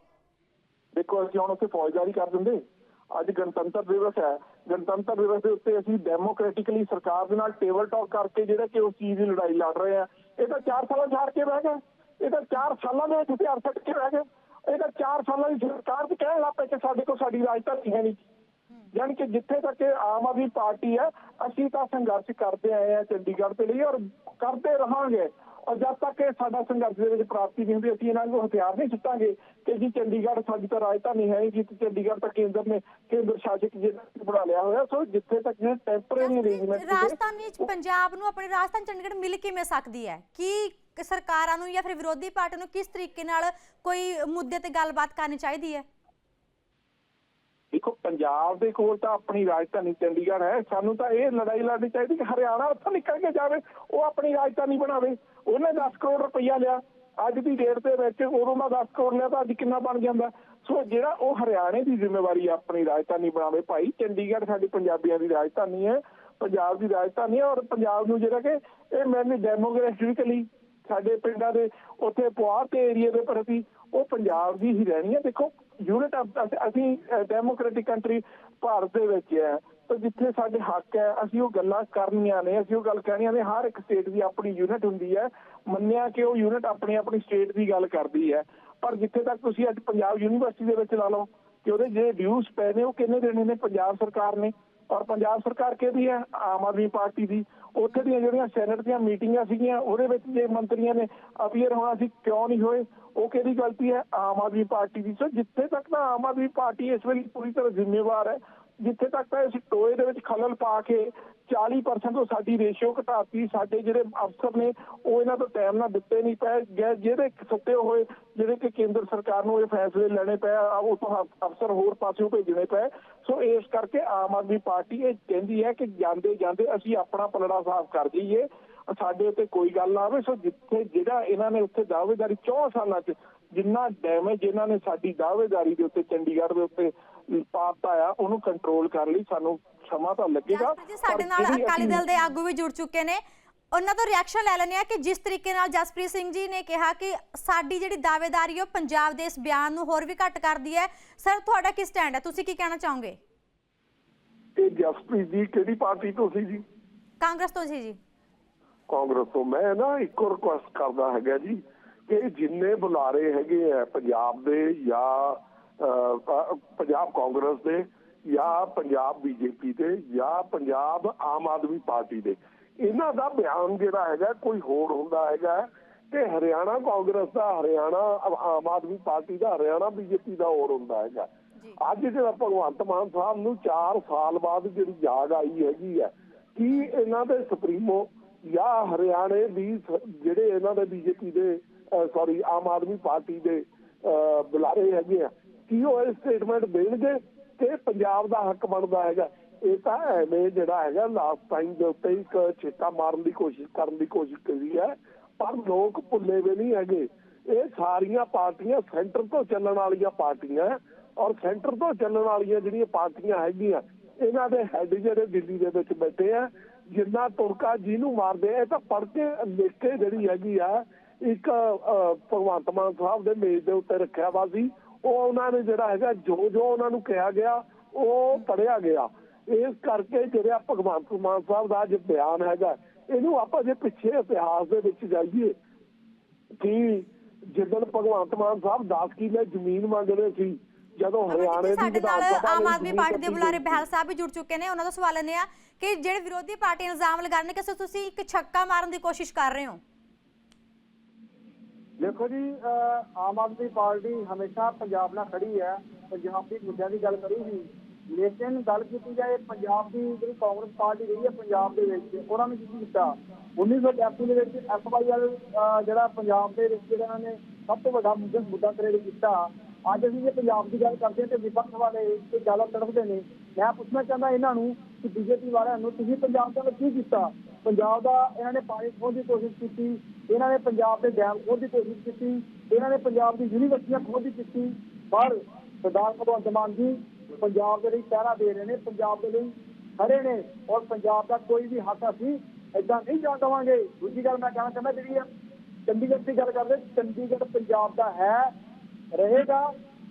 ਦੇਖੋ ਅਸੀਂ ਹੁਣ ਉੱਥੇ ਫੌਜਦਾਰੀ ਕਰ ਦਿੰਦੇ। ਅੱਜ ਗਣਤੰਤਰ ਦਿਵਸ ਹੈ। ਗਣਤੰਤਰ ਦਿਵਸ ਦੇ ਉੱਤੇ ਅਸੀਂ ਡੈਮੋਕ੍ਰੈਟਿਕਲੀ ਸਰਕਾਰ ਦੇ ਨਾਲ ਟੇਬਲ ਟਾਕ ਕਰਕੇ ਜਿਹੜਾ ਕਿ ਉਸ ਚੀਜ਼ ਦੀ ਲੜਾਈ ਲੜ ਰਹੇ ਆ ਇਹ ਤਾਂ 4 ਸਾਲਾਂ 'ਚ ਕੇ ਬਹਿ ਗਏ। ਇਹ ਤਾਂ 4 ਸਾਲਾਂ ਦੇ ਵਿੱਚ ਹਥਿਆਰ ਛੱਡ ਕੇ ਬਹਿ ਗਏ। ਤਾਂ 4 ਸਾਲਾਂ ਦੀ ਸਰਕਾਰ ਤੇ ਕਹਿਣ ਲੱਗ ਪਏ ਕਿ ਸਾਡੇ ਕੋਲ ਸਾਡੀ ਰਾਜਧਾਨੀ ਹੈ ਨਹੀਂ। ਯਾਨੀ ਕਿ ਜਿੱਥੇ ਤੱਕ ਆਮ ਆਦਮੀ ਪਾਰਟੀ ਹੈ, ਅਸੀਂ ਤਾਂ ਸੰਘਰਸ਼ ਕਰਦੇ ਆਏ ਆ ਚੰਡੀਗੜ੍ਹ ਦੇ ਲਈ ਔਰ ਕਰਦੇ ਰਹਾਂਗੇ। ਜਦ ਤੱਕ ਇਹ ਸਾਡਾ ਸੰਘਰਸ਼ ਦੇ ਵਿੱਚ ਪ੍ਰਾਪਤੀ ਨਹੀਂ ਹੁੰਦੀ ਅਸੀਂ ਇਹਨਾਂ ਨੂੰ ਹਥਿਆਰ ਨਹੀਂ ਸੁੱਟਾਂਗੇ ਕਿ ਜੀ ਚੰਡੀਗੜ੍ਹ ਸਾਡੀ ਤਾਂ ਰਾਜਧਾਨੀ ਹੈ ਜੀ ਤੇ ਚੰਡੀਗੜ੍ਹ ਤਾਂ ਕੇਂਦਰ ਨੇ ਕੇਂਦਰ ਸ਼ਾਸਿਤ ਜ਼ਿਲ੍ਹਾ ਬਣਾ ਲਿਆ ਹੋਇਆ ਸੋ ਜਿੱਥੇ ਤੱਕ ਇਹ ਟੈਂਪਰੇਰੀ ਅਰੇਂਜਮੈਂਟ ਰਾਜਧਾਨੀ ਪੰਜਾਬ ਨੂੰ ਆਪਣੀ ਰਾਜਧਾਨੀ ਚੰਡੀਗੜ੍ਹ ਮਿਲ ਕਿਵੇਂ ਸਕਦੀ ਹੈ? ਕੀ ਸਰਕਾਰਾਂ ਨੂੰ ਜਾਂ ਫਿਰ ਵਿਰੋਧੀ ਪਾਰਟੀ ਨੂੰ ਕਿਸ ਤਰੀਕੇ ਨਾਲ ਕੋਈ ਮੁੱਦੇ ਤੇ ਗੱਲਬਾਤ ਕਰਨੀ ਚਾਹੀਦੀ ਹੈ? ਦੇਖੋ, ਪੰਜਾਬ ਦੇ ਕੋਲ ਤਾਂ ਆਪਣੀ ਰਾਜਧਾਨੀ ਚੰਡੀਗੜ੍ਹ ਹੈ, ਸਾਨੂੰ ਤਾਂ ਇਹ ਲੜਾਈ ਲੜਨੀ ਚਾਹੀਦੀ ਕਿ ਹਰਿਆਣਾ ਉੱਥੋਂ ਨਿਕਲ ਕੇ ਜਾਵੇ, ਉਹ ਆਪਣੀ ਰਾਜਧਾਨੀ ਬਣਾਵੇ। ਉਹਨੇ 10 ਕਰੋੜ ਰੁਪਈਆ ਲਿਆ, ਅੱਜ ਦੀ ਡੇਟ ਦੇ ਵਿੱਚ ਉਦੋਂ ਦਾ 10 ਕਰੋੜ ਲਿਆ ਤਾਂ ਅੱਜ ਕਿੰਨਾ ਬਣ ਜਾਂਦਾ। ਸੋ ਜਿਹੜਾ ਉਹ ਹਰਿਆਣੇ ਦੀ ਜ਼ਿੰਮੇਵਾਰੀ ਆਪਣੀ ਰਾਜਧਾਨੀ ਬਣਾਵੇ, ਭਾਈ ਚੰਡੀਗੜ੍ਹ ਸਾਡੀ ਪੰਜਾਬੀਆਂ ਦੀ ਰਾਜਧਾਨੀ ਹੈ, ਪੰਜਾਬ ਦੀ ਰਾਜਧਾਨੀ ਹੈ ਔਰ ਪੰਜਾਬ ਨੂੰ ਜਿਹੜਾ ਕਿ ਇਹ ਮੈਨੂੰ ਡੈਮੋਗ੍ਰਾਫਿਕਲੀ ਸਾਡੇ ਪਿੰਡਾਂ ਦੇ ਉੱਥੇ ਪੁਆਧ ਦੇ ਏਰੀਆ ਦੇ ਪ੍ਰਤੀ ਉਹ ਪੰਜਾਬ ਦੀ ਹੀ ਰਹਿਣੀ ਹੈ। ਦੇਖੋ ਯੂਨਿਟ ਅਸੀਂ ਡੈਮੋਕ੍ਰੈਟਿਕ ਕੰਟਰੀ ਭਾਰਤ ਦੇ ਵਿੱਚ ਹੈ। ਤਾਂ ਜਿੱਥੇ ਸਾਡੇ ਹੱਕ ਹੈ, ਅਸੀਂ ਉਹ ਗੱਲਾਂ ਕਰਨੀਆਂ ਨੇ, ਅਸੀਂ ਉਹ ਗੱਲ ਕਹਿਣੀਆਂ ਨੇ। ਹਰ ਇੱਕ ਸਟੇਟ ਦੀ ਆਪਣੀ ਯੂਨਿਟ ਹੁੰਦੀ ਹੈ। ਮੰਨਿਆ ਕਿ ਉਹ ਯੂਨਿਟ ਆਪਣੀ ਆਪਣੀ ਸਟੇਟ ਦੀ ਗੱਲ ਕਰਦੀ ਹੈ। ਪਰ ਜਿੱਥੇ ਤੱਕ ਤੁਸੀਂ ਅੱਜ ਪੰਜਾਬ ਯੂਨੀਵਰਸਿਟੀ ਦੇ ਵਿੱਚ ਲਾ ਲਓ ਕਿ ਉਹਦੇ ਜਿਹੜੇ ਡਿਊਸ ਪਏ ਨੇ, ਉਹ ਕਿੰਨੇ ਦੇਣੇ ਨੇ? ਪੰਜਾਬ ਸਰਕਾਰ ਨੇ। ਔਰ ਪੰਜਾਬ ਸਰਕਾਰ ਕਿਹਦੀ ਹੈ? ਆਮ ਆਦਮੀ ਪਾਰਟੀ ਦੀ। ਉੱਥੇ ਦੀਆਂ ਜਿਹੜੀਆਂ ਸੈਨੇਟ ਦੀਆਂ ਮੀਟਿੰਗਾਂ ਸੀਗੀਆਂ, ਉਹਦੇ ਵਿੱਚ ਜੇ ਮੰਤਰੀਆਂ ਨੇ ਅਪੀਅਰ ਹੋਣਾ ਸੀ, ਕਿਉਂ ਨਹੀਂ ਹੋਏ? ਉਹ ਕਿਹਦੀ ਗਲਤੀ ਹੈ? ਆਮ ਆਦਮੀ ਪਾਰਟੀ ਦੀ। ਸੋ ਜਿੱਥੇ ਤੱਕ ਤਾਂ ਆਮ ਆਦਮੀ ਪਾਰਟੀ ਇਸ ਵੇਲੇ ਪੂਰੀ ਤਰ੍ਹਾਂ ਜ਼ਿੰਮੇਵਾਰ ਹੈ ਜਿੱਥੇ ਤੱਕ ਤਾਂ ਇਸ ਟੋਏ ਦੇ ਵਿੱਚ ਖਲਲ ਪਾ ਕੇ 40% ਤੋਂ ਸਾਡੀ ਰੇਸ਼ਿਓ ਘਟਾਤੀ, ਸਾਡੇ ਜਿਹੜੇ ਅਫਸਰ ਨੇ, ਉਹ ਇਹਨਾਂ ਤੋਂ ਟਾਈਮ ਨਾ ਦਿੱਤੇ ਨਹੀਂ ਪਏ। ਜਿਹੜੇ ਜਿਹਦੇ ਹੋਏ, ਜਿਹੜੇ ਕਿ ਕੇਂਦਰ ਸਰਕਾਰ ਨੂੰ ਇਹ ਫੈਸਲੇ ਲੈਣੇ ਪਏ, ਆ ਉਹ ਤੋਂ ਅਫਸਰ ਹੋਰ ਪਾਸਿਓਂ ਭੇਜਣੇ ਪਏ। ਸੋ ਇਸ ਕਰਕੇ ਆਮ ਆਦਮੀ ਪਾਰਟੀ ਇਹ ਕਹਿੰਦੀ ਹੈ ਕਿ ਜਾਂਦੇ ਜਾਂਦੇ ਅਸੀਂ ਆਪਣਾ ਪਲੜਾ ਸਾਫ਼ ਕਰ ਦਈਏ। ਸਾਡੇ ਉੱਤੇ ਕੋਈ ਗੱਲ ਨਾ ਆਵੇ। ਸੋ ਜਿੱਥੇ ਜਿਹੜਾ ਇਹਨਾਂ ਨੇ ਉੱਥੇ ਦਾਅਵੇਦਾਰੀ 4 ਸਾਲਾਂ 'ਚ ਜਿੰਨਾ ਡੈਮੇਜ ਇਹਨਾਂ ਨੇ ਸਾਡੀ ਦਾਅਵੇਦਾਰੀ ਦੇ ਉੱਤੇ, ਚੰਡੀਗੜ੍ਹ ਦੇ ਉੱਤੇ ਪਾਤਾ ਆ ਉਹਨੂੰ ਕੰਟਰੋਲ ਕਰਨ ਲਈ ਸਾਨੂੰ ਸਮਾਂ ਤਾਂ ਲੱਗੇਗਾ। ਜੀ ਸਾਡੇ ਨਾਲ ਅਕਾਲੀ ਦਲ ਦੇ ਆਗੂ ਵੀ ਜੁੜ ਚੁੱਕੇ ਨੇ। ਉਹਨਾਂ ਤੋਂ ਰਿਐਕਸ਼ਨ ਲੈ ਲੈਣੇ ਆ ਕਿ ਜਿਸ ਤਰੀਕੇ ਨਾਲ ਜਸਪ੍ਰੀਤ ਸਿੰਘ ਜੀ ਨੇ ਕਿਹਾ ਕਿ ਸਾਡੀ ਜਿਹੜੀ ਦਾਅਵੇਦਾਰੀ ਉਹ ਪੰਜਾਬ ਦੇ ਇਸ ਬਿਆਨ ਨੂੰ ਹੋਰ ਵੀ ਘੱਟ ਕਰਦੀ ਹੈ। ਸਰ ਤੁਹਾਡਾ ਕੀ ਸਟੈਂਡ ਹੈ? ਤੁਸੀਂ ਕੀ ਕਹਿਣਾ ਚਾਹੋਗੇ? ਇਹ ਜਸਪ੍ਰੀਤ ਜੀ ਕਿਹੜੀ ਪਾਰਟੀ ਤੋਂ ਸੀ ਜੀ? ਕਾਂਗਰਸ ਤੋਂ ਸੀ ਜੀ। ਕਾਂਗਰਸ ਤੋਂ। ਮੈਂ ਨਾ ਇੱਕੋ ਰਿਕੁਐਸਟ ਕਰਦਾ ਹੈਗਾ ਜੀ ਕਿ ਜਿੰਨੇ ਬੁਲਾਰੇ ਹੈਗੇ ਆ ਪੰਜਾਬ ਦੇ ਜਾਂ ਪੰਜਾਬ ਕਾਂਗਰਸ ਦੇ ਜਾਂ ਪੰਜਾਬ ਬੀਜੇਪੀ ਦੇ ਜਾਂ ਪੰਜਾਬ ਆਮ ਆਦਮੀ ਪਾਰਟੀ ਦੇ ਇਹਨਾਂ ਦਾ ਬਿਆਨ ਜਿਹੜਾ ਹੈਗਾ ਕੋਈ ਹੋਰ ਹੁੰਦਾ ਹੈਗਾ ਤੇ ਹਰਿਆਣਾ ਕਾਂਗਰਸ ਦਾ ਹਰਿਆਣਾ ਆਮ ਆਦਮੀ ਪਾਰਟੀ ਦਾ ਹਰਿਆਣਾ ਬੀਜੇਪੀ ਦਾ ਹੋਰ ਹੁੰਦਾ ਹੈਗਾ। ਅੱਜ ਜਿਹੜਾ ਭਗਵੰਤ ਮਾਨ ਸਾਹਿਬ ਨੂੰ 4 ਸਾਲ ਬਾਅਦ ਜਿਹੜੀ ਜਾਗ ਆਈ ਹੈਗੀ ਹੈ ਕੀ ਇਹਨਾਂ ਦੇ ਸੁਪਰੀਮੋ ਜਾਂ ਹਰਿਆਣੇ ਦੀ ਜਿਹੜੇ ਇਹਨਾਂ ਦੇ ਬੀਜੇਪੀ ਦੇ ਸੌਰੀ ਆਮ ਆਦਮੀ ਪਾਰਟੀ ਦੇ ਬੁਲਾਰੇ ਹੈਗੇ ਆ ਕੀ ਉਹ ਇਹ ਸਟੇਟਮੈਂਟ ਦੇਣਗੇ ਕਿ ਪੰਜਾਬ ਦਾ ਹੱਕ ਬਣਦਾ ਹੈਗਾ? ਇਹ ਤਾਂ ਐਵੇਂ ਜਿਹੜਾ ਹੈਗਾ ਲਾਸਟ ਟਾਈਮ ਦੇ ਉੱਤੇ ਇੱਕ ਛੇਤਾ ਮਾਰਨ ਦੀ ਕੋਸ਼ਿਸ਼ ਕਰਨ ਦੀ ਕੋਸ਼ਿਸ਼ ਕਰੀ ਹੈ, ਪਰ ਲੋਕ ਭੁੱਲੇ ਵੀ ਨਹੀਂ ਹੈਗੇ। ਇਹ ਸਾਰੀਆਂ ਪਾਰਟੀਆਂ ਸੈਂਟਰ ਤੋਂ ਚੱਲਣ ਵਾਲੀਆਂ ਪਾਰਟੀਆਂ ਔਰ ਸੈਂਟਰ ਤੋਂ ਚੱਲਣ ਵਾਲੀਆਂ ਜਿਹੜੀਆਂ ਪਾਰਟੀਆਂ ਹੈਗੀਆਂ, ਇਹਨਾਂ ਦੇ ਹੈੱਡ ਜਿਹੜੇ ਦਿੱਲੀ ਦੇ ਵਿੱਚ ਬੈਠੇ ਆ, ਜਿੰਨਾ ਤੁਰਕਾ ਜਿਹਨੂੰ ਮਾਰਦੇ ਆ, ਇਹ ਤਾਂ ਪੜ ਕੇ ਲਿਖ ਕੇ ਜਿਹੜੀ ਹੈਗੀ ਆ, ਇੱਕ ਭਗਵੰਤ ਮਾਨ ਸਾਹਿਬ ਦੇ ਮੇਜ਼ ਦੇ ਉੱਤੇ ਰੱਖਿਆ ਵਾ ਸੀ। ਉਹ ਉਹਨਾਂ ਨੇ ਜਿਹੜਾ ਹੈਗਾ ਜੋ ਜੋ ਉਹਨਾਂ ਨੂੰ ਕਿਹਾ ਗਿਆ ਉਹ ਪੜਿਆ ਗਿਆ ਇਸ ਕਰਕੇ ਜਿਹੜਾ ਭਗਵੰਤ ਮਾਨ ਸਾਹਿਬ ਦਾ ਅੱਜ ਬਿਆਨ ਹੈਗਾ ਇਹਨੂੰ ਆਪਾਂ ਜੇ ਪਿੱਛੇ ਇਤਿਹਾਸ ਦੇ ਵਿੱਚ ਜਾਈਏ ਕਿ ਜਦੋਂ ਭਗਵੰਤ ਮਾਨ ਸਾਹਿਬ 10 ਕਿੱਲੇ ਜ਼ਮੀਨ ਮੰਗਦੇ ਸੀ ਜਦੋਂ ਹਰਿਆਣੇ ਦੀ ਸਾਡੇ ਵਿਧਾਨ ਨਾਲ ਆਮ ਆਦਮੀ ਪਾਰਟੀ ਦੇ ਬੁਲਾਰੇ। ਬਹਿਲ ਸਾਹਿਬ ਵੀ ਜੁੜ ਚੁੱਕੇ ਨੇ ਉਹਨਾਂ ਤੋਂ ਸਵਾਲ ਲੈਣੇ ਆ ਕਿ ਜਿਹੜੇ ਵਿਰੋਧੀ ਪਾਰਟੀ ਇਲਜ਼ਾਮ ਲਗਾ ਰਹੇ ਨੇ ਕਿ ਤੁਸੀਂ ਇੱਕ ਛੱਕਾ ਮਾਰਨ ਦੀ ਕੋਸ਼ਿਸ਼ ਕਰ ਰਹੇ ਹੋ ਦੇਖੋ ਜੀ, ਅਹ, ਆਮ ਆਦਮੀ ਪਾਰਟੀ ਹਮੇਸ਼ਾ ਪੰਜਾਬ ਨਾਲ ਖੜੀ ਹੈ, ਪੰਜਾਬ ਦੇ ਮੁੱਦਿਆਂ ਦੀ ਗੱਲ ਕਰੂਗੀ ਲੇਕਿਨ ਗੱਲ ਕੀਤੀ ਜਾਏ, ਪੰਜਾਬ ਦੀ ਜਿਹੜੀ ਕਾਂਗਰਸ ਪਾਰਟੀ ਰਹੀ ਹੈ ਪੰਜਾਬ ਦੇ ਵਿੱਚ, ਉਹਨਾਂ ਨੇ ਕੀ ਕੀਤਾ? 1982 ਦੇ ਵਿੱਚ ਐਫਆਈਆਰ ਜਿਹੜਾ ਪੰਜਾਬ ਦੇ ਵਿੱਚ ਜਿਹੜਾ ਇਹਨਾਂ ਨੇ ਸਭ ਤੋਂ ਵੱਡਾ ਮੁੱਦਾ ਮੁੱਦਾ ਕ੍ਰੀਏਟ ਕੀਤਾ। ਅੱਜ ਅਸੀਂ ਜੇ ਪੰਜਾਬ ਦੀ ਗੱਲ ਕਰਦੇ ਹਾਂ ਤੇ ਵਿਪਕਸ਼ ਵਾਲੇ ਤੇ ਜ਼ਿਆਦਾ ਤੜਫਦੇ ਨੇ। ਮੈਂ ਪੁੱਛਣਾ ਚਾਹੁੰਦਾ ਇਹਨਾਂ ਨੂੰ ਕਿ ਬੀਜੇਪੀ ਵਾਲਿਆਂ ਨੂੰ, ਤੁਸੀਂ ਪੰਜਾਬ ਦੇ ਕੀ ਕੀਤਾ? ਪੰਜਾਬ ਦਾ ਇਹਨਾਂ ਨੇ ਪਾਣੀ ਖੋਹਣ ਦੀ ਕੋਸ਼ਿਸ਼ ਕੀਤੀ, ਇਹਨਾਂ ਨੇ ਪੰਜਾਬ ਦੇ ਡੈਮ ਖੋਹਣ ਦੀ ਕੋਸ਼ਿਸ਼ ਕੀਤੀ, ਇਹਨਾਂ ਨੇ ਪੰਜਾਬ ਦੀ ਯੂਨੀਵਰਸਿਟੀਆਂ ਖੋਹਣ ਦੀ ਕੀਤੀ, ਪਰ ਸਰਦਾਰ ਭਗਵੰਤ ਮਾਨ ਜੀ ਪੰਜਾਬ ਦੇ ਲਈ ਪਹਿਰਾ ਦੇ ਰਹੇ ਨੇ, ਪੰਜਾਬ ਦੇ ਲਈ ਖੜੇ ਨੇ ਔਰ ਪੰਜਾਬ ਦਾ ਕੋਈ ਵੀ ਹੱਕ ਅਸੀਂ ਏਦਾਂ ਨਹੀਂ ਜਾਣ ਦੇਵਾਂਗੇ। ਦੂਜੀ ਗੱਲ ਮੈਂ ਕਹਿਣਾ ਚਾਹੁੰਦਾ ਜਿਹੜੀ ਆ ਚੰਡੀਗੜ੍ਹ ਦੀ ਗੱਲ ਕਰਦੇ, ਚੰਡੀਗੜ੍ਹ ਪੰਜਾਬ ਦਾ ਹੈ, ਰਹੇਗਾ।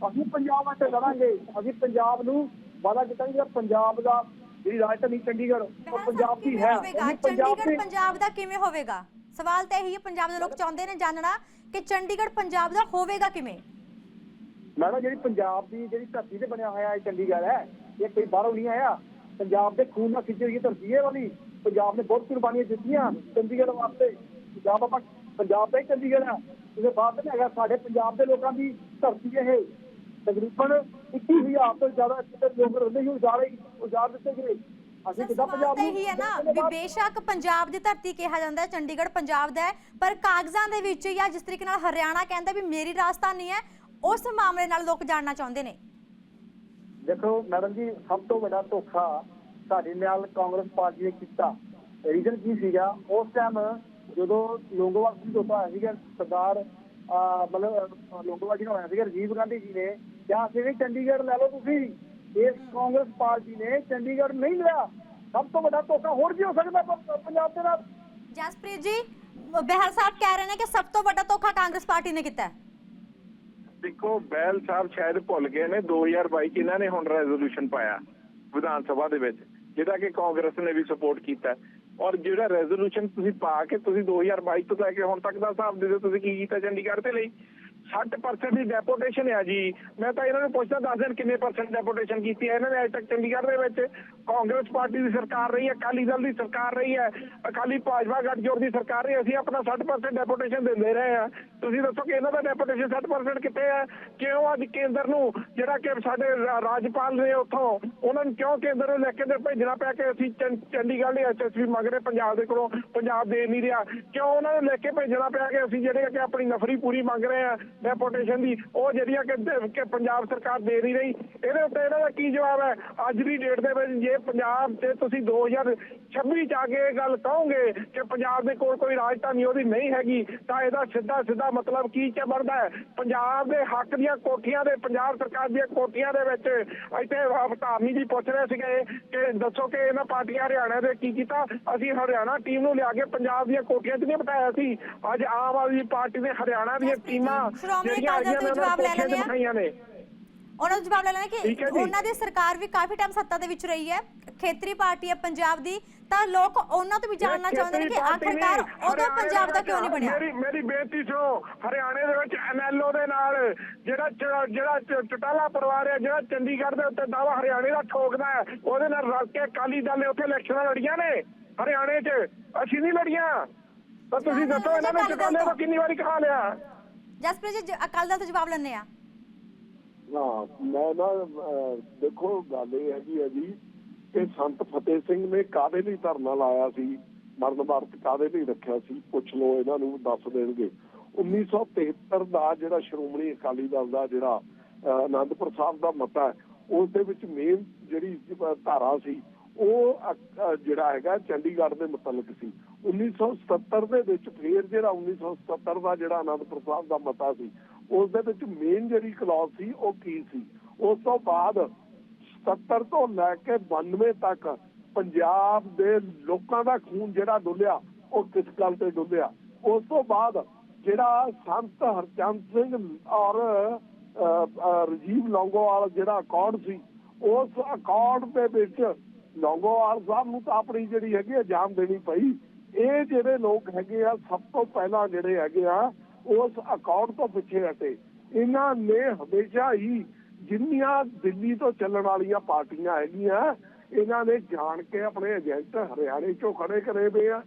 ਅਸੀਂ ਪੰਜਾਬ ਵਾਸਤੇ ਲੜਾਂਗੇ। ਅਸੀਂ ਪੰਜਾਬ ਨੂੰ ਵਾਦਾ ਕੀਤਾ ਕਿ ਪੰਜਾਬ ਦਾ ਜਿਹੜੀ ਰਾਜਧਾਨੀ ਚੰਡੀਗੜ੍ਹ ਉਹ ਪੰਜਾਬ ਦੀ ਹੈ। ਪੰਜਾਬ ਚੰਡੀਗੜ੍ਹ ਦੀ ਪੰਜਾਬ ਦਾ ਕਿਵੇਂ ਹੋਵੇਗਾ? ਸਵਾਲ ਤਾਂ ਇਹੀ ਹੈ ਪੰਜਾਬ ਦੇ ਲੋਕ ਚਾਹੁੰਦੇ ਨੇ ਜਾਣਨਾ ਕਿ ਚੰਡੀਗੜ੍ਹ ਪੰਜਾਬ ਦਾ ਹੋਵੇਗਾ ਕਿਵੇਂ? ਮੈਡਮ ਜਿਹੜੀ ਪੰਜਾਬ ਦੀ ਜਿਹੜੀ ਧਰਤੀ ਤੇ ਬਣਿਆ ਹੋਇਆ ਇਹ ਚੰਡੀਗੜ੍ਹ ਹੈ ਇਹ ਕੋਈ ਬਾਹਰੋਂ ਨਹੀਂ ਆਇਆ। ਪੰਜਾਬ ਦੇ ਖੂਨ ਨਾਲ ਖਿੱਚੀ ਹੋਈ ਧਰਤੀ ਹੈ ਵਾਲੀ। ਪੰਜਾਬ ਨੇ ਬਹੁਤ ਕੁਰਬਾਨੀਆਂ ਦਿੱਤੀਆਂ ਚੰਡੀਗੜ੍ਹ ਵਾਸਤੇ। ਪੰਜਾਬ ਆਪਾਂ ਪੰਜਾਬ ਦਾ ਹੀ ਚੰਡੀਗੜ੍ਹ ਹੈ। ਇਹਦੇ ਬਾਅਦ ਨਹੀਂ ਹੈਗਾ। ਸਾਡੇ ਪੰਜਾਬ ਦੇ ਲੋਕਾਂ ਦੀ ਧਰਤੀ ਇਹ। ਤਕਰੀਬਨ 21000 ਤੋਂ ਜ਼ਿਆਦਾ ਇੱਥੇ ਲੋਕ ਰਹਿੰਦੇ ਸੀ ਉਜਾੜੇ ਉਜਾੜ ਦਿੱਤੇ ਗਏ ਅਸੀਂ ਕਿੱਦਾਂ ਸਵਾਲ ਪੰਜਾਬ ਤਾਂ ਨੂੰ ਇਹੀ ਹੈ ਨਾ ਵੀ ਬੇਸ਼ੱਕ ਪੰਜਾਬ ਦੀ ਧਰਤੀ ਕਿਹਾ ਜਾਂਦਾ ਹੈ ਚੰਡੀਗੜ੍ਹ ਪੰਜਾਬ ਦਾ ਹੈ ਪਰ ਕਾਗਜ਼ਾਂ ਦੇ ਵਿੱਚ ਜਾਂ ਜਿਸ ਤਰੀਕੇ ਨਾਲ ਹਰਿਆਣਾ ਕਹਿੰਦਾ ਵੀ ਮੇਰੀ ਰਾਜਧਾਨੀ ਹੈ ਉਸ ਮਾਮਲੇ ਨਾਲ ਲੋਕ ਜਾਣਨਾ ਚਾਹੁੰਦੇ ਨੇ। ਦੇਖੋ ਮੈਡਮ ਜੀ ਸਭ ਤੋਂ ਵੱਡਾ ਧੋਖਾ ਸਾਡੇ ਨਾਲ ਕਾਂਗਰਸ ਪਾਰਟੀ ਨੇ ਕੀਤਾ। ਰੀਜ਼ਨ ਕੀ ਸੀਗਾ? ਉਸ ਟਾਈਮ ਜਦੋਂ ਲੋਂਗੋਵਾਲ ਸਿੰਘ ਹੋਤਾ ਹੋਇਆ ਸੀਗਾ ਸਰਦਾਰ ਮਤਲਬ ਅਹ, ਲੋਂਗੋਵਾਲ ਜੀ ਨਾਲ ਹੋਇਆ ਸੀਗਾ ਰਾਜੀਵ ਗਾਂਧੀ ਜੀ ਨੇ ਸੀ ਵੀ ਚੰਡੀਗੜ੍ਹ ਲੈ ਲਓ ਤੁਸੀਂ। ਇਸ ਕਾਂਗਰਸ ਪਾਰਟੀ ਨੇ ਚੰਡੀਗੜ੍ਹ ਨਹੀਂ ਲਿਆ। ਸਭ ਤੋਂ ਵੱਡਾ ਧੋਖਾ ਹੋਰ ਕੀ ਹੋ ਸਕਦਾ ਪੰਜਾਬ ਦੇ ਨਾਲ। ਜਸਪ੍ਰੀਤ ਜੀ ਬਹਿਲ ਸਾਹਿਬ ਕਹਿ ਰਹੇ ਨੇ ਕਿ ਸਭ ਤੋਂ ਵੱਡਾ ਧੋਖਾ ਕਾਂਗਰਸ ਪਾਰਟੀ ਨੇ ਕੀਤਾ। ਹੈ ਦੇਖੋ ਬੈਲ ਸਾਹਿਬ ਸ਼ਾਇਦ ਭੁੱਲ ਗਏ ਨੇ। 2022 ਚ ਇਹਨਾਂ ਨੇ ਹੁਣ ਰੈਜ਼ੋਲੂਸ਼ਨ ਪਾਇਆ ਵਿਧਾਨ ਸਭਾ ਦੇ ਵਿੱਚ ਜਿਹਦਾ ਕਿ ਕਾਂਗਰਸ ਨੇ ਵੀ ਸਪੋਰਟ ਕੀਤਾ। ਔਰ ਜਿਹੜਾ ਰੈਜ਼ੋਲੂਸ਼ਨ ਤੁਸੀਂ ਪਾ ਕੇ ਤੁਸੀਂ 2022 ਤੋਂ ਲੈ ਕੇ ਹੁਣ ਤੱਕ ਦਾ ਹਿਸਾਬ ਦੇ ਦਿਓ ਤੁਸੀਂ ਕੀ ਕੀਤਾ ਚੰਡੀਗੜ੍ਹ ਦੇ ਲਈ? 60% ਦੀ ਡੈਪੂਟੇਸ਼ਨ ਹੈ ਜੀ। ਮੈਂ ਤਾਂ ਇਹਨਾਂ ਨੂੰ ਪੁੱਛਦਾ, ਦੱਸ ਦੇਣ ਕਿੰਨੇ ਪਰਸੈਂਟ ਡੈਪੂਟੇਸ਼ਨ ਕੀਤੀ ਹੈ ਇਹਨਾਂ ਨੇ ਅੱਜ ਤੱਕ ਚੰਡੀਗੜ੍ਹ ਦੇ ਵਿੱਚ ਕਾਂਗਰਸ ਪਾਰਟੀ ਦੀ ਸਰਕਾਰ ਰਹੀ ਹੈ, ਅਕਾਲੀ ਦਲ ਦੀ ਸਰਕਾਰ ਰਹੀ ਹੈ, ਅਕਾਲੀ ਭਾਜਪਾ ਗੱਠਜੋੜ ਦੀ ਸਰਕਾਰ ਰਹੀ ਹੈ। ਅਸੀਂ ਆਪਣਾ 60% ਡੈਪੂਟੇਸ਼ਨ ਦਿੰਦੇ ਰਹੇ ਆ ਤੁਸੀਂ ਦੱਸੋ ਕਿ ਇਹਨਾਂ ਦਾ ਡੈਪੂਟੇਸ਼ਨ 60% ਕਿੱਥੇ ਹੈ? ਕਿਉਂ ਅੱਜ ਕੇਂਦਰ ਨੂੰ, ਜਿਹੜਾ ਕਿ ਸਾਡੇ ਰਾਜਪਾਲ ਨੇ ਉੱਥੋਂ, ਉਹਨਾਂ ਨੂੰ ਕਿਉਂ ਕੇਂਦਰ ਨੂੰ ਲੈ ਕੇ ਦੇ ਭੇਜਣਾ ਪਿਆ ਕਿ ਅਸੀਂ ਚੰ- ਚੰਡੀਗੜ੍ਹ ਦੇ ਐਸਐਸਪੀ ਮੰਗ ਰਹੇ, ਪੰਜਾਬ ਦੇ ਕੋਲੋਂ, ਪੰਜਾਬ ਦੇ ਨਹੀਂ ਰਿਹਾ। ਕਿਉਂ ਉਹਨਾਂ ਨੂੰ ਲੈ ਕੇ ਭੇਜਣਾ ਪਿਆ ਕਿ ਅਸੀਂ ਜਿਹੜੇ ਕਿ ਆਪਣੀ ਨਫਰੀ ਪੂਰੀ ਮੰਗ ਰਹੇ ਆ ਡੈਪੂਟੇਸ਼ਨ ਦੀ। ਉਹ ਜਿਹੜੀਆਂ ਕਿ ਕਿ ਪੰਜਾਬ ਸਰਕਾਰ ਦੇ ਨਹੀਂ ਰਹੀ ਇਹਦੇ ਉੱਤੇ ਇਹਨਾਂ ਦਾ ਕੀ ਜਵਾਬ ਹੈ? ਅੱਜ ਦੀ ਡੇਟ ਦੇ ਵਿੱਚ ਜੇ ਪੰਜਾਬ ਤੇ ਤੁਸੀਂ 2026 ਚ ਆ ਕੇ ਇਹ ਗੱਲ ਕਹੋਗੇ ਕਿ ਪੰਜਾਬ ਦੇ ਕੋਲ ਕੋਈ ਰਾਜਧਾਨੀ ਉਹਦੀ ਨਹੀਂ ਹੈਗੀ ਤਾਂ ਇਹਦਾ ਸਿੱਧਾ ਸਿੱਧਾ ਮਤਲਬ ਕੀ ਚ ਬਣਦਾ ਹੈ? ਪੰਜਾਬ ਦੇ ਹੱਕ ਦੀਆਂ ਕੋਠੀਆਂ ਦੇ ਪੰਜਾਬ ਸਰਕਾਰ ਦੀਆਂ ਕੋਠੀਆਂ ਦੇ ਵਿੱਚ ਇੱਥੇ ਅਵਤਾਰਨੀ ਜੀ ਪੁੱਛ ਰਹੇ ਸੀਗੇ ਕਿ ਦੱਸੋ ਕਿ ਇਹਨਾਂ ਪਾਰਟੀਆਂ ਹਰਿਆਣਾ ਦੇ ਕੀ ਕੀਤਾ? ਅਸੀਂ ਹਰਿਆਣਾ ਟੀਮ ਨੂੰ ਲਿਆ ਕੇ ਪੰਜਾਬ ਦੀਆਂ ਕੋਠੀਆਂ 'ਚ ਨਹੀਂ ਬਿਠਾਇਆ ਸੀ। ਅੱਜ ਆਮ ਆਦਮੀ ਪਾਰਟੀ ਨੇ ਹਰਿਆਣਾ ਦੀਆਂ ਟੀਮਾਂ ਸ਼੍ਰੋਮਣੀ ਅਕਾਲੀ ਦਲ ਤੋਂ ਜਵਾਬ ਲੈ ਲੈਂਦੇ ਆ। ਉਹਨਾਂ ਨੂੰ ਜਵਾਬ ਲੈ ਲੈਣਾ ਕਿ। ਉਹਨਾਂ ਦੀ ਸਰਕਾਰ ਵੀ ਕਾਫੀ ਟਾਈਮ ਸੱਤਾ ਦੇ ਵਿੱਚ ਰਹੀ ਹੈ। ਖੇਤਰੀ ਪਾਰਟੀ ਹੈ ਪੰਜਾਬ ਦੀ ਤਾਂ ਲੋਕ ਉਹਨਾਂ ਤੋਂ ਵੀ ਜਾਣਨਾ ਚਾਹੁੰਦੇ ਨੇ ਕਿ ਆਖਰਕਾਰ ਉਦੋਂ ਪੰਜਾਬ ਦਾ ਕਿਉਂ ਨਹੀਂ ਬਣਿਆ? ਮੇਰੀ ਮੇਰੀ ਬੇਨਤੀ ਸੁਣੋ ਹਰਿਆਣੇ ਦੇ ਵਿੱਚ ਐਨਐਲਓ ਦੇ ਨਾਲ ਜਿਹੜਾ ਜਿਹੜਾ ਚਟਾਲਾ ਪਰਿਵਾਰ ਹੈ ਜਿਹੜਾ ਚੰਡੀਗੜ੍ਹ ਦੇ ਉੱਤੇ ਦਾਵਾ ਹਰਿਆਣੇ ਦਾ ਠੋਕਦਾ ਹੈ ਉਹਦੇ ਨਾਲ ਰਲ ਕੇ ਅਕਾਲੀ ਦਲ ਨੇ ਉੱਥੇ ਇਲੈਕਸ਼ਨਾਂ ਲੜੀਆਂ ਨੇ ਹਰਿਆਣੇ 'ਚ। ਅਸੀਂ ਨਹੀਂ ਲੜੀਆਂ। ਤਾਂ ਤੁਸੀਂ ਦੱਸੋ ਇਹਨਾਂ ਨੇ ਚਟਾਲੇ ਤੋਂ। ਨੂੰ ਕਿੰਨੀ ਵਾਰੀ ਕਹਾ ਲਿਆ? ਜਸਪ੍ਰੀਤ ਜੀ ਜ- ਦਲ ਤੋਂ ਜਵਾਬ ਲੈਣੇ ਆ। ਹਾਂ ਮੈਂ ਨਾ ਅਹ, ਦੇਖੋ ਗੱਲ ਇਹ ਹੈਗੀ ਹੈ ਜੀ ਕਿ ਸੰਤ ਫਤਿਹ ਸਿੰਘ ਨੇ ਕਾਦੇ ਲਈ ਧਰਨਾ ਲਾਇਆ ਸੀ? ਮਰਨ ਵਰਤ ਕਾਦੇ ਲਈ ਰੱਖਿਆ ਸੀ? ਪੁੱਛ ਲਓ ਇਹਨਾਂ ਨੂੰ ਦੱਸ ਦੇਣਗੇ। 1973 ਦਾ ਜਿਹੜਾ ਸ਼੍ਰੋਮਣੀ ਅਕਾਲੀ ਦਲ ਦਾ ਜਿਹੜਾ ਅਹ, ਅਨੰਦਪੁਰ ਸਾਹਿਬ ਦਾ ਮਤਾ ਹੈ ਉਸ ਦੇ ਵਿੱਚ ਮੇਨ ਜਿਹੜੀ ਅਹ, ਧਾਰਾ ਸੀ ਉਹ ਅ- ਅ, ਜਿਹੜਾ ਹੈਗਾ ਚੰਡੀਗੜ੍ਹ ਦੇ ਮੁਤਲਕ ਸੀ। 1977 ਦੇ ਵਿੱਚ ਫੇਰ ਜਿਹੜਾ 1977 ਦਾ ਜਿਹੜਾ ਅਨੰਦਪੁਰ ਸਾਹਿਬ ਦਾ ਮਤਾ ਸੀ ਉਸ ਦੇ ਵਿੱਚ ਮੇਨ ਜਿਹੜੀ ਕਲੌਜ਼ ਸੀ ਉਹ ਕੀ ਸੀ? ਉਸ ਤੋਂ ਬਾਅਦ 77 ਤੋਂ ਲੈ ਕੇ 92 ਤੱਕ ਪੰਜਾਬ ਦੇ ਲੋਕਾਂ ਦਾ ਖੂਨ ਜਿਹੜਾ ਡੁੱਲਿਆ ਉਹ ਕਿਸ ਗੱਲ ਤੇ ਡੁੱਲਿਆ? ਉਸ ਤੋਂ ਬਾਅਦ ਜਿਹੜਾ ਸੰਤ ਹਰਚੰਦ ਸਿੰਘ ਔਰ ਅ, ਰਾਜੀਵ ਲੌਂਗੋਵਾਲ ਜਿਹੜਾ ਅਕਾਰਡ ਸੀ ਉਸ ਅਕਾਰਡ ਦੇ ਵਿੱਚ ਲੌਂਗੋਵਾਲ ਸਾਹਿਬ ਨੂੰ ਤਾਂ ਆਪਣੀ ਜਿਹੜੀ ਹੈਗੀ ਆ ਜਾਨ ਦੇਣੀ ਪਈ। ਇਹ ਜਿਹੜੇ ਲੋਕ ਹੈਗੇ ਆ, ਸਭ ਤੋਂ ਪਹਿਲਾਂ ਜਿਹੜੇ ਹੈਗੇ ਆ, ਉਸ ਅਕਾਊਂਟ ਤੋਂ ਪਿੱਛੇ ਹਟੇ। ਇਹਨਾਂ ਨੇ ਹਮੇਸ਼ਾ ਹੀ ਜਿੰਨੀਆਂ ਦਿੱਲੀ ਤੋਂ ਚੱਲਣ ਵਾਲੀਆਂ ਪਾਰਟੀਆਂ ਹੈਗੀਆਂ, ਇਹਨਾਂ ਨੇ ਜਾਣ ਕੇ ਆਪਣੇ ਏਜੰਟ ਹਰਿਆਣੇ ਚੋਂ ਖੜੇ ਕਰੇ ਵੇ ਆ,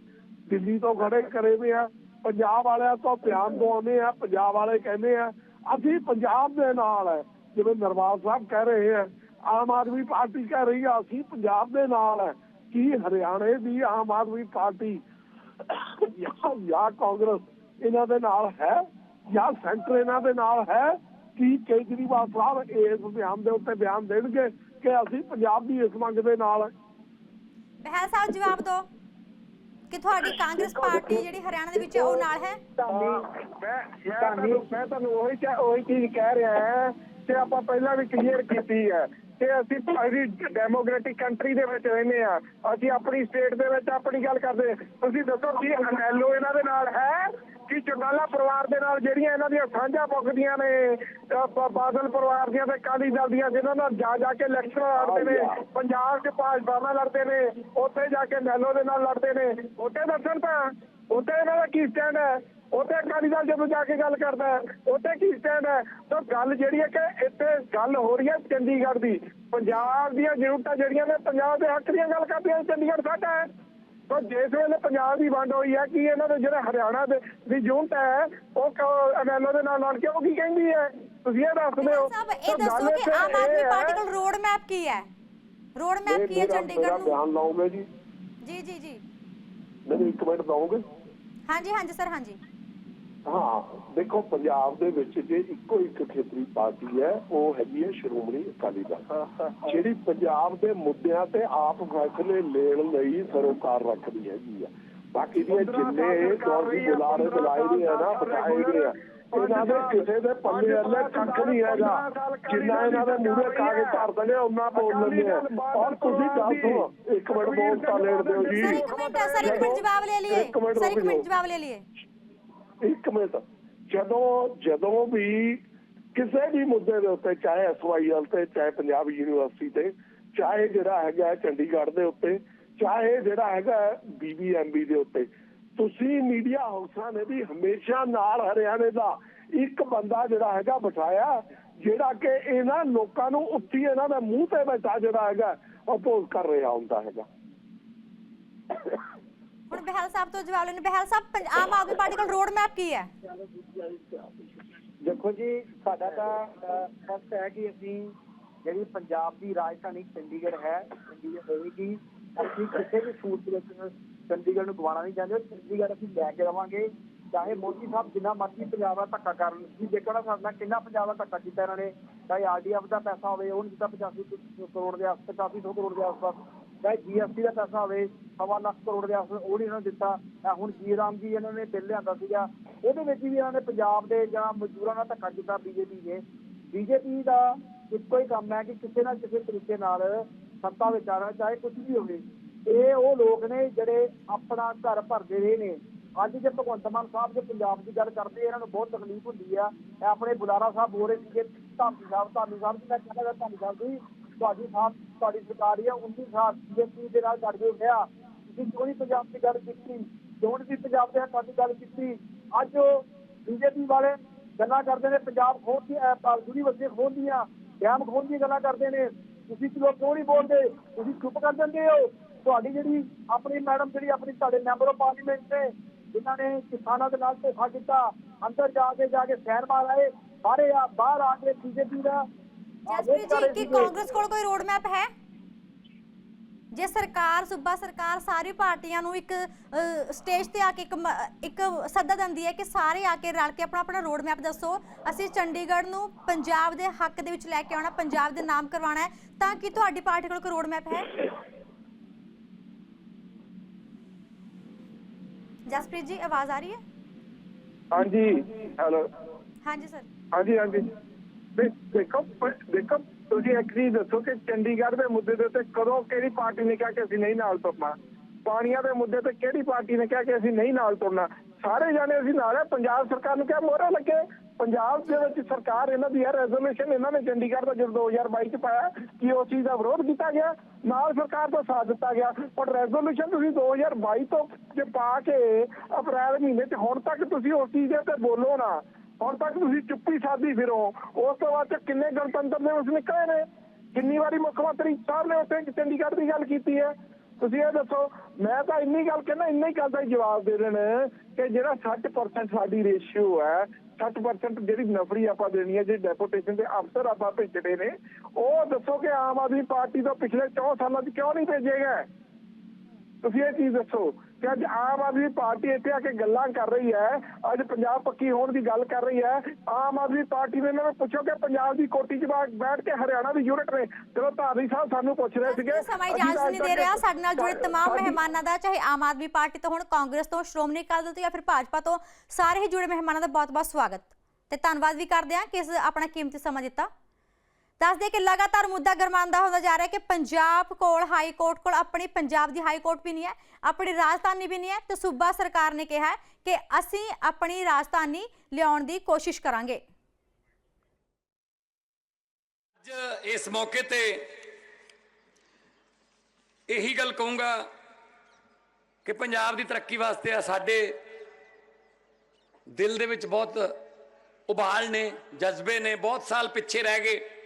ਦਿੱਲੀ ਤੋਂ ਖੜੇ ਕਰੇ ਵੇ ਆ, ਪੰਜਾਬ ਵਾਲਿਆਂ ਤੋਂ ਬਿਆਨ ਦਵਾਉਂਦੇ ਆ, ਪੰਜਾਬ ਵਾਲੇ ਕਹਿੰਦੇ ਆ, ਅਸੀਂ ਪੰਜਾਬ ਦੇ ਨਾਲ ਹੈ ਜਿਵੇਂ ਨਰਵਾਲ ਸਾਹਿਬ ਕਹਿ ਰਹੇ ਆ, ਆਮ ਆਦਮੀ ਪਾਰਟੀ ਕਹਿ ਰਹੀ ਆ, ਅਸੀਂ ਪੰਜਾਬ ਦੇ ਨਾਲ ਹੈ ਕੀ ਹਰਿਆਣੇ ਦੀ ਆਮ ਆਦਮੀ ਪਾਰਟੀ ਜਾਂ ਕਾਂਗਰਸ ਇਹਨਾਂ ਦੇ ਨਾਲ ਹੈ? ਜਾਂ ਸੈਂਟਰ ਇਹਨਾਂ ਦੇ ਨਾਲ ਹੈ? ਕੀ ਕੇਜਰੀਵਾਲ ਸਾਹਿਬ ਇਸ ਬਿਆਨ ਦੇ ਉੱਤੇ ਬਿਆਨ ਦੇਣਗੇ ਕਿ ਅਸੀਂ ਪੰਜਾਬ ਦੀ ਇਸ ਮੰਗ ਦੇ ਨਾਲ? ਹੈ ਬਹਿਲ ਸਾਹਿਬ ਜਵਾਬ ਦਿਓ ਕਿ ਤੁਹਾਡੀ ਕਾਂਗਰਸ ਪਾਰਟੀ ਜਿਹੜੀ ਹਰਿਆਣਾ ਦੇ ਵਿੱਚ ਹੈ ਉਹ ਨਾਲ ਹੈ? ਮੈਂ ਮੈਂ ਤੁਹਾਨੂੰ ਉਹੀ ਉਹੀ ਚੀਜ਼ ਕਹਿ ਰਿਹਾ ਹਾਂ ਕਿ ਆਪਾਂ ਪਹਿਲਾਂ ਵੀ ਕਲੀਅਰ ਕੀਤੀ ਹੈ ਕਿ ਅਸੀਂ ਅਸੀਂ ਡੈਮੋਕ੍ਰੈਟਿਕ ਕੰਟਰੀ ਦੇ ਵਿੱਚ ਰਹਿੰਦੇ ਆ ਅਸੀਂ ਆਪਣੀ ਸਟੇਟ ਦੇ ਵਿੱਚ ਆਪਣੀ ਗੱਲ ਕਰਦੇ ਤੁਸੀਂ ਦੱਸੋ ਕੀ ਐਨਐਲਓ ਇਹਨਾਂ ਦੇ ਨਾਲ ਹੈ ਕਿ ਚੰਡਾਲਾ ਪਰਿਵਾਰ ਦੇ ਨਾਲ ਜਿਹੜੀਆਂ ਇਹਨਾਂ ਦੀਆਂ ਸਾਂਝਾਂ ਪੁੱਗਦੀਆਂ ਨੇ ਬਾਦਲ ਪਰਿਵਾਰ ਦੀਆਂ ਤੇ ਕਾਲੀ ਦਲ ਦੀਆਂ ਜਿਨ੍ਹਾਂ ਨਾਲ ਜਾ ਜਾ ਕੇ ਇਲੈਕਸ਼ਨ ਲੜਦੇ ਨੇ ਪੰਜਾਬ 'ਚ ਭਾਜਪਾ ਨਾਲ ਲੜਦੇ ਨੇ ਉੱਥੇ ਜਾ ਕੇ ਨੈਲੋ ਦੇ ਨਾਲ ਲੜਦੇ ਨੇ। ਉੱਥੇ ਦੱਸਣ ਤਾਂ ਉੱਥੇ ਇਹਨਾਂ ਦਾ ਕੀ ਸਟੈਂਡ ਹੈ? ਉੱਥੇ ਅਕਾਲੀ ਦਲ ਜਦੋਂ ਜਾ ਕੇ ਗੱਲ ਕਰਦਾ ਉੱਥੇ ਕੀ ਸਟੈਂਡ ਹੈ? ਤਾਂ ਗੱਲ ਜਿਹੜੀ ਹੈ ਕਿ ਇੱਥੇ ਗੱਲ ਹੋ ਰਹੀ ਹੈ ਚੰਡੀਗੜ੍ਹ ਦੀ। ਪੰਜਾਬ ਦੀਆਂ ਜ਼ਰੂਰਤਾਂ ਜਿਹੜੀਆਂ ਨੇ ਪੰਜਾਬ ਦੇ ਹੱਕ ਦੀਆਂ ਗੱਲ ਕਰਦੀਆਂ ਚੰਡੀਗੜ੍ਹ ਸਾਡਾ ਹੈ। ਤਾਂ ਜਿਸ ਵੇਲੇ ਪੰਜਾਬ ਦੀ ਵੰਡ ਹੋਈ ਹੈ ਕਿ ਇਹਨਾਂ ਦੇ ਜਿਹੜੇ ਹਰਿਆਣਾ ਦੇ ਦੀ ਯੂਨਿਟ ਹੈ ਉਹ ਐਮਐਲਓ ਦੇ ਨਾਲ ਲੜ ਕੇ ਉਹ ਕੀ ਕਹਿੰਦੀ ਹੈ? ਤੁਸੀਂ ਇਹ ਦੱਸਦੇ ਹੋ ਸਾਹਿਬ ਇਹ ਦੱਸੋ ਕਿ ਆਮ ਆਦਮੀ ਪਾਰਟੀ ਕੋਲ ਰੋਡ ਮੈਪ ਕੀ ਹੈ? ਰੋਡ ਮੈਪ ਕੀ ਹੈ ਚੰਡੀਗੜ੍ਹ ਨੂੰ? ਬਿਆਨ ਲਾਓਗੇ ਜੀ? ਜੀ ਜੀ ਜੀ। ਮੈਨੂੰ ਇੱਕ ਮਿੰਟ ਦਓਗੇ ਹਾਂਜੀ ਹਾਂਜੀ ਸਰ ਹਾਂਜੀ। ਹਾਂ ਦੇਖੋ ਪੰਜਾਬ ਦੇ ਵਿੱਚ ਜੇ ਇੱਕੋ ਇੱਕ ਖੇਤਰੀ ਪਾਰਟੀ ਹੈ ਉਹ ਹੈਗੀ ਹੈ ਸ਼੍ਰੋਮਣੀ ਅਕਾਲੀ ਦਲ। ਜਿਹੜੀ ਪੰਜਾਬ ਦੇ ਮੁੱਦਿਆਂ ਤੇ ਆਪ ਫੈਸਲੇ ਲੈਣ ਲਈ ਸਰੋਕਾਰ ਰੱਖਦੀ ਹੈਗੀ ਆ। ਬਾਕੀ ਦੀਆਂ ਜਿੰਨੇ ਦੌਰ ਦੀ ਬੁਲਾਰੇ ਬੁਲਾਏ ਨੇ ਨਾ ਬਤਾਏ ਨੇ ਆ। ਇਹਨਾਂ ਦੇ ਕਿਸੇ ਦੇ ਪੱਲੇ ਅੱਲੇ ਕੱਖ ਨਹੀਂ ਹੈਗਾ। ਜਿੰਨਾ ਇਹਨਾਂ ਦੇ ਮੂਹਰੇ ਕਾਗਜ਼ ਧਰ ਦਿੰਦੇ ਆ ਉਹਨਾਂ ਬੋਲ ਲੈਂਦੇ ਆ। ਔਰ ਤੁਸੀਂ ਗੱਲ ਸੁਣੋ ਇੱਕ ਮਿੰਟ ਬੋਲ ਤਾਂ ਲੈਣ ਦਿਓ ਜੀ। ਸਰ ਇੱਕ ਮਿੰਟ ਸਰ ਇੱਕ ਮਿੰਟ ਜਵਾਬ ਲੈ ਲਈਏ। ਸਰ ਇੱਕ ਮਿੰਟ। ਜਵਾਬ ਲੈ ਲਈਏ। ਇੱਕ ਮਿੰਟ। ਜਦੋਂ ਜਦੋਂ ਵੀ ਕਿਸੇ ਵੀ ਮੁੱਦੇ ਦੇ ਉੱਤੇ, ਚਾਹੇ ਐਸਵਾਈਐਲ ਤੇ, ਚਾਹੇ ਪੰਜਾਬ ਯੂਨੀਵਰਸਿਟੀ ਤੇ, ਚਾਹੇ ਜਿਹੜਾ ਹੈਗਾ ਚੰਡੀਗੜ੍ਹ ਦੇ ਉੱਤੇ, ਚਾਹੇ ਜਿਹੜਾ ਹੈਗਾ ਬੀਬੀਐਮਬੀ ਦੇ ਉੱਤੇ, ਤੁਸੀਂ ਮੀਡੀਆ ਹਾਊਸਾਂ ਨੇ ਵੀ ਹਮੇਸ਼ਾ ਨਾਲ ਹਰਿਆਣੇ ਦਾ ਇੱਕ ਬੰਦਾ ਜਿਹੜਾ ਹੈਗਾ ਬਿਠਾਇਆ, ਜਿਹੜਾ ਕਿ ਇਹਨਾਂ ਲੋਕਾਂ ਨੂੰ ਉੱਤੀ ਇਹਨਾਂ ਦਾ ਮੂੰਹ ਤੇ ਬੈਠਾ ਜਿਹੜਾ ਹੈਗਾ ਅਪੋਜ਼ ਕਰ ਰਿਹਾ ਹੁੰਦਾ ਹੈਗਾ। ਹੁਣ ਬਹਿਲ ਸਾਹਿਬ ਤੋਂ ਜਵਾਬ ਲੈਣੇ ਬਹਿਲ ਸਾਹਿਬ ਆਮ ਆਦਮੀ ਪਾਰਟੀ ਕੋਲ ਰੋਡ ਮੈਪ ਕੀ ਹੈ? ਦੇਖੋ ਜੀ, ਸਾਡਾ ਤਾਂ ਫਸਟ ਹੈ ਕਿ ਅਸੀਂ ਜਿਹੜੀ ਪੰਜਾਬ ਦੀ ਰਾਜਧਾਨੀ ਚੰਡੀਗੜ੍ਹ ਹੈ, ਚੰਡੀਗੜ੍ਹ ਹੋਵੇਗੀ ਅਸੀਂ ਕਿਸੇ ਵੀ ਸੂਰਤ ਵਿੱਚ ਚੰਡੀਗੜ੍ਹ ਨੂੰ ਗਵਾਉਣਾ ਨਹੀਂ ਚਾਹੁੰਦੇ। ਚੰਡੀਗੜ੍ਹ ਅਸੀਂ ਲੈ ਕੇ ਰਵਾਂਗੇ ਚਾਹੇ ਮੋਦੀ ਸਾਹਿਬ ਜਿੰਨਾ ਮਰਜ਼ੀ ਪੰਜਾਬ ਦਾ ਧੱਕਾ ਕਰਨ ਤੁਸੀਂ ਦੇਖੋ ਨਾ ਸਾਡੇ ਨਾਲ ਕਿੰਨਾ ਪੰਜਾਬ ਦਾ ਧੱਕਾ ਕੀਤਾ ਇਹਨਾਂ ਨੇ। ਚਾਹੇ ਆਰਡੀਐਫ ਦਾ ਪੈਸਾ ਹੋਵੇ, ਉਹ ਨਹੀਂ ਦਿੱਤਾ 85 ਕਰੋੜ ਦੇ ਆਸ 85 ਕਰੋੜ ਦੇ ਆਸ-ਪਾਸ। ਚਾਹੇ ਜੀਐਸਟੀ ਦਾ ਪੈਸਾ ਹੋਵੇ, ਸਵਾ ਲੱਖ ਕਰੋੜ ਦੇ ਆਸ ਉਹ ਨਹੀਂ ਇਹਨਾਂ ਨੂੰ ਦਿੱਤਾ। ਹੁਣ ਜੀ ਰਾਮ ਜੀ ਇਹਨਾਂ ਨੇ ਬਿੱਲ ਲਿਆਂਦਾ ਸੀਗਾ। ਉਹਦੇ ਵਿੱਚ ਵੀ ਇਹਨਾਂ ਨੇ ਪੰਜਾਬ ਦੇ ਜਾਂ ਮਜ਼ਦੂਰਾਂ ਨਾਲ ਧੱਕਾ ਕੀਤਾ ਬੀਜੇਪੀ ਦੇ। ਬੀਜੇਪੀ ਦਾ ਇੱਕੋ ਹੀ ਕੰਮ ਹੈ ਕਿ ਕਿਸੇ ਨਾ ਕਿਸੇ ਤਰੀਕੇ ਨਾਲ ਸੱਤਾ ਵਿੱਚ ਆਉਣਾ, ਚਾਹੇ ਕੁਝ ਵੀ ਹੋਵੇ। ਇਹ ਉਹ ਲੋਕ ਨੇ ਜਿਹੜੇ ਆਪਣਾ ਘਰ ਭਰਦੇ ਰਹੇ ਨੇ। ਅੱਜ ਜੇ ਭਗਵੰਤ ਮਾਨ ਸਾਹਿਬ ਜੇ ਪੰਜਾਬ ਦੀ ਗੱਲ ਕਰਦੇ, ਇਹਨਾਂ ਨੂੰ ਬਹੁਤ ਤਕਲੀਫ ਹੁੰਦੀ ਆ। ਇਹ ਆਪਣੇ ਬੁਲਾਰਾ ਸਾਹਿਬ ਬੋਲ ਰਹੇ ਸੀਗੇ, ਧਾਮੀ ਸਾਹਿਬ ਧਾਮੀ ਸਾਹਿਬ ਦੀ ਮੈਂ ਕਹਿੰਦਾ ਧਾਮੀ ਸਾਹਿਬ ਜੀ ਤੁਹਾਡੀ ਸਾਹਿਬ ਤੁਹਾਡੀ ਸਰਕਾਰ ਹੈ 19 ਸਾਲ ਬੀਜੇਪੀ ਦੇ ਨਾਲ ਗੱਠਜੋੜ ਰਿਹਾ ਤੁਸੀਂ ਕਿਉਂ ਨਹੀਂ ਪੰਜਾਬ ਦੀ ਗੱਲ ਕੀਤੀ ਕਿਉਂ ਨਹੀਂ ਪੰਜਾਬ ਦੇ ਹੱਕਾਂ ਦੀ ਗੱਲ ਕੀਤੀ, ਅੱਜ ਉਹ ਬੀਜੇਪੀ ਵਾਲੇ ਗੱਲਾਂ ਕਰਦੇ ਨੇ, ਪੰਜਾਬ ਖੋਣ ਦੀ ਯੂਨੀਵਰਸਿਟੀ ਖੋਣ ਦੀਆਂ ਡੈਮ ਖੋਣ ਦੀਆਂ ਗੱਲਾਂ ਕਰਦੇ ਨੇ। ਤੁਸੀਂ ਲੋਕ ਕਿਉਂ ਨਹੀਂ ਬੋਲਦੇ? ਤੁਸੀਂ ਚੁੱਪ ਕਰ ਜਾਂਦੇ ਹੋ। ਤੁਹਾਡੀ ਜਿਹੜੀ ਆਪਣੀ ਮੈਡਮ ਜਿਹੜੀ ਆਪਣੀ ਤੁਹਾਡੇ ਮੈਂਬਰ ਆਫ ਪਾਰਲੀਮੈਂਟ ਨੇ, ਜਿਨ੍ਹਾਂ ਨੇ ਕਿਸਾਨਾਂ ਦੇ ਨਾਲ ਧੋਖਾ ਕੀਤਾ, ਅੰਦਰ ਜਾ ਕੇ ਜਾ ਕੇ ਸੈਰ ਮਾਰ ਆਏ, ਸਾਰੇ ਆ, ਬਾਹਰ ਆ ਕੇ ਬੀਜੇਪੀ ਦਾ ਜਸਪ੍ਰੀਤ ਕਰ ਜੀ ਰਹੇ ਕੀ ਸੀਗੇ। ਕਾਂਗਰਸ ਕੋਲ ਕੋਈ ਰੋਡ ਮੈਪ ਹੈ? ਜੇ ਸਰਕਾਰ ਸੂਬਾ ਸਰਕਾਰ ਸਾਰੀ ਪਾਰਟੀਆਂ ਨੂੰ ਇੱਕ ਅ, ਸਟੇਜ ਤੇ ਆ ਕੇ ਇੱਕ ਮ- ਇੱਕ ਸੱਦਾ ਦਿੰਦੀ ਹੈ ਕਿ ਸਾਰੇ ਆ ਕੇ ਰਲ ਕੇ ਆਪਣਾ ਆਪਣਾ ਰੋਡ ਮੈਪ ਦੱਸੋ। ਅਸੀਂ ਚੰਡੀਗੜ੍ਹ ਨੂੰ ਪੰਜਾਬ ਦੇ ਹੱਕ ਦੇ ਵਿੱਚ ਲੈ ਕੇ ਆਉਣਾ ਪੰਜਾਬ ਦੇ ਨਾਮ ਕਰਵਾਉਣਾ ਹੈ ਤਾਂ ਕਿ ਤੁਹਾਡੀ ਪਾਰਟੀ ਕੋਲ ਕੋਈ ਰੋਡ ਮੈਪ ਹੈ? ਜਸਪ੍ਰੀਤ ਜੀ ਆਵਾਜ਼ ਆ ਰਹੀ ਹੈ? ਹਾਂਜੀ ਹੈਲੋ ਹਾਂਜੀ ਸਰ ਹਾਂਜੀ। ਦੇਖੋ ਦੇਖੋ, ਤੁਸੀਂ ਇੱਕ ਚੀਜ਼ ਦੱਸੋ ਕਿ ਚੰਡੀਗੜ੍ਹ ਦੇ ਮੁੱਦੇ ਦੇ ਉੱਤੇ ਕਦੋਂ ਕਿਹੜੀ ਪਾਰਟੀ ਨੇ ਕਿਹਾ ਕਿ ਅਸੀਂ ਨਹੀਂ ਨਾਲ ਤੁਰਨਾ? ਪਾਣੀਆਂ ਦੇ ਮੁੱਦੇ ਤੇ ਕਿਹੜੀ ਪਾਰਟੀ ਨੇ ਕਿਹਾ ਕਿ ਅਸੀਂ ਨਹੀਂ ਨਾਲ ਤੁਰਨਾ? ਸਾਰੇ ਜਾਣੇ ਅਸੀਂ ਨਾਲ ਹੈ ਪੰਜਾਬ ਸਰਕਾਰ ਨੂੰ ਕਿਹਾ ਮੋਹਰੇ ਲੱਗੇ। ਪੰਜਾਬ ਦੇ ਵਿੱਚ ਸਰਕਾਰ ਇਹਨਾਂ ਦੀ ਹੈ ਰੈਜ਼ੋਲੂਸ਼ਨ ਇਹਨਾਂ ਨੇ ਚੰਡੀਗੜ੍ਹ ਦਾ ਜਦੋਂ 2022 ਚ ਪਾਇਆ, ਕਿ ਉਸ ਚੀਜ਼ ਦਾ ਵਿਰੋਧ ਕੀਤਾ ਗਿਆ। ਨਾਲ ਸਰਕਾਰ ਦਾ ਸਾਥ ਦਿੱਤਾ ਗਿਆ। ਪਰ ਰੈਜ਼ੋਲੂਸ਼ਨ ਤੁਸੀਂ 2022 ਤੋਂ ਜੇ ਪਾ ਕੇ ਅਪ੍ਰੈਲ ਮਹੀਨੇ ਚ ਹੁਣ ਤੱਕ ਤੁਸੀਂ ਉਸ ਚੀਜ਼ ਦੇ ਉੱਤੇ ਬੋਲੋ ਨਾ ਹੁਣ ਤੱਕ ਤੁਸੀਂ ਚੁੱਪੀ ਸਾਦੀ ਫਿਰੋ। ਉਸ ਤੋਂ ਬਾਅਦ ਚ ਕਿੰਨੇ ਗਣਤੰਤਰ ਦਿਵਸ ਨਿਕਲੇ ਨੇ ਕਿੰਨੀ ਵਾਰੀ ਮੁੱਖ ਮੰਤਰੀ ਸਾਹਿਬ ਨੇ ਉੱਥੇ ਚੰਡੀਗੜ੍ਹ ਦੀ ਗੱਲ ਕੀਤੀ ਹੈ। ਤੁਸੀਂ ਇਹ ਦੱਸੋ, ਮੈਂ ਤਾਂ ਇੰਨੀ ਗੱਲ ਕਹਿੰਦਾ, ਇੰਨਾ ਹੀ ਗੱਲ ਦਾ ਹੀ ਜਵਾਬ ਦੇ ਦੇਣ ਕਿ ਜਿਹੜਾ 60% ਸਾਡੀ ਰੇਸ਼ੀਓ ਹੈ 60% ਜਿਹੜੀ ਨਫਰੀ ਆਪਾਂ ਦੇਣੀ ਹੈ, ਜਿਹੜੀ ਡੈਪੂਟੇਸ਼ਨ ਦੇ ਅਫਸਰ ਆਪਾਂ ਭੇਜਣੇ ਨੇ, ਉਹ ਦੱਸੋ ਕਿ ਆਮ ਆਦਮੀ ਪਾਰਟੀ ਤੋਂ ਪਿਛਲੇ 4 ਸਾਲਾਂ 'ਚ ਕਿਉਂ ਨਹੀਂ ਭੇਜੇਗਾ? ਤੁਸੀਂ ਇਹ ਚੀਜ਼ ਦੱਸੋ। ਕਿ ਅੱਜ ਆਮ ਆਦਮੀ ਪਾਰਟੀ ਇੱਥੇ ਆ ਕੇ ਗੱਲਾਂ ਕਰ ਰਹੀ ਹੈ। ਅੱਜ ਪੰਜਾਬ ਪੱਕੀ ਹੋਣ ਦੀ ਗੱਲ ਕਰ ਰਹੀ ਹੈ। ਆਮ ਆਦਮੀ ਪਾਰਟੀ ਨੇ ਇਹਨਾਂ ਨੂੰ ਪੁੱਛੋ ਕਿ ਪੰਜਾਬ ਦੀ ਕੋਟੀ 'ਚ ਬੈਠ ਕੇ ਹਰਿਆਣਾ ਦੀ ਯੂਨਿਟ ਨੇ। ਚਲੋ ਧਾਰਨੀ ਸਾਹਿਬ ਸਾਨੂੰ ਪੁੱਛ ਰਹੇ ਸੀਗੇ ਸਮਾਂ ਇਜਾਜ਼ਤ ਤਾਂ ਨਹੀਂ ਦੇ ਰਿਹਾ ਸਾਡੇ ਨਾਲ ਜੁੜੇ ਤਮਾਮ ਮਹਿਮਾਨਾਂ ਦਾ ਚਾਹੇ ਆਮ ਆਦਮੀ ਪਾਰਟੀ ਤੋਂ ਹੋਣ ਕਾਂਗਰਸ ਤੋਂ ਸ਼੍ਰੋਮਣੀ ਅਕਾਲੀ ਦਲ ਤੋਂ ਜਾਂ ਫਿਰ ਭਾਜਪਾ ਤੋਂ ਸਾਰੇ ਹੀ ਜੁੜੇ ਮਹਿਮਾਨਾਂ ਦਾ ਬਹੁਤ-ਬਹੁਤ ਸਵਾਗਤ। ਤੇ ਧੰਨਵਾਦ ਵੀ ਕਰਦੇ ਹਾਂ ਕਿ ਇਸ ਆਪਣਾ ਕੀਮਤੀ ਸਮਾਂ ਦਿੱਤਾ। ਦੱਸਦੇ ਕਿ ਲਗਾਤਾਰ ਮੁੱਦਾ ਗਰਮਾਉਂਦਾ ਹੁੰਦਾ ਜਾ ਰਿਹਾ ਕਿ ਪੰਜਾਬ ਕੋਲ, ਹਾਈ ਕੋਰਟ ਕੋਲ ਆਪਣੀ ਪੰਜਾਬ ਦੀ ਹਾਈ ਕੋਰਟ ਵੀ ਨਹੀਂ ਹੈ, ਆਪਣੀ ਰਾਜਧਾਨੀ ਵੀ ਨਹੀਂ ਹੈ ਤੇ ਸੂਬਾ ਸਰਕਾਰ ਨੇ ਕਿਹਾ ਕਿ ਅਸੀਂ ਆਪਣੀ ਰਾਜਧਾਨੀ ਲਿਆਉਣ ਦੀ ਕੋਸ਼ਿਸ਼ ਕਰਾਂਗੇ। ਅੱਜ ਇਸ ਮੌਕੇ ਤੇ ਇਹੀ ਗੱਲ ਕਹੂੰਗਾ ਕਿ ਪੰਜਾਬ ਦੀ ਤਰੱਕੀ ਵਾਸਤੇ ਆ ਸਾਡੇ ਦਿਲ ਦੇ ਵਿੱਚ ਬਹੁਤ ਉਬਾਲ ਨੇ, ਜਜ਼ਬੇ ਨੇ, ਬਹੁਤ ਸਾਲ ਪਿੱਛੇ ਰਹਿ ਗਏ।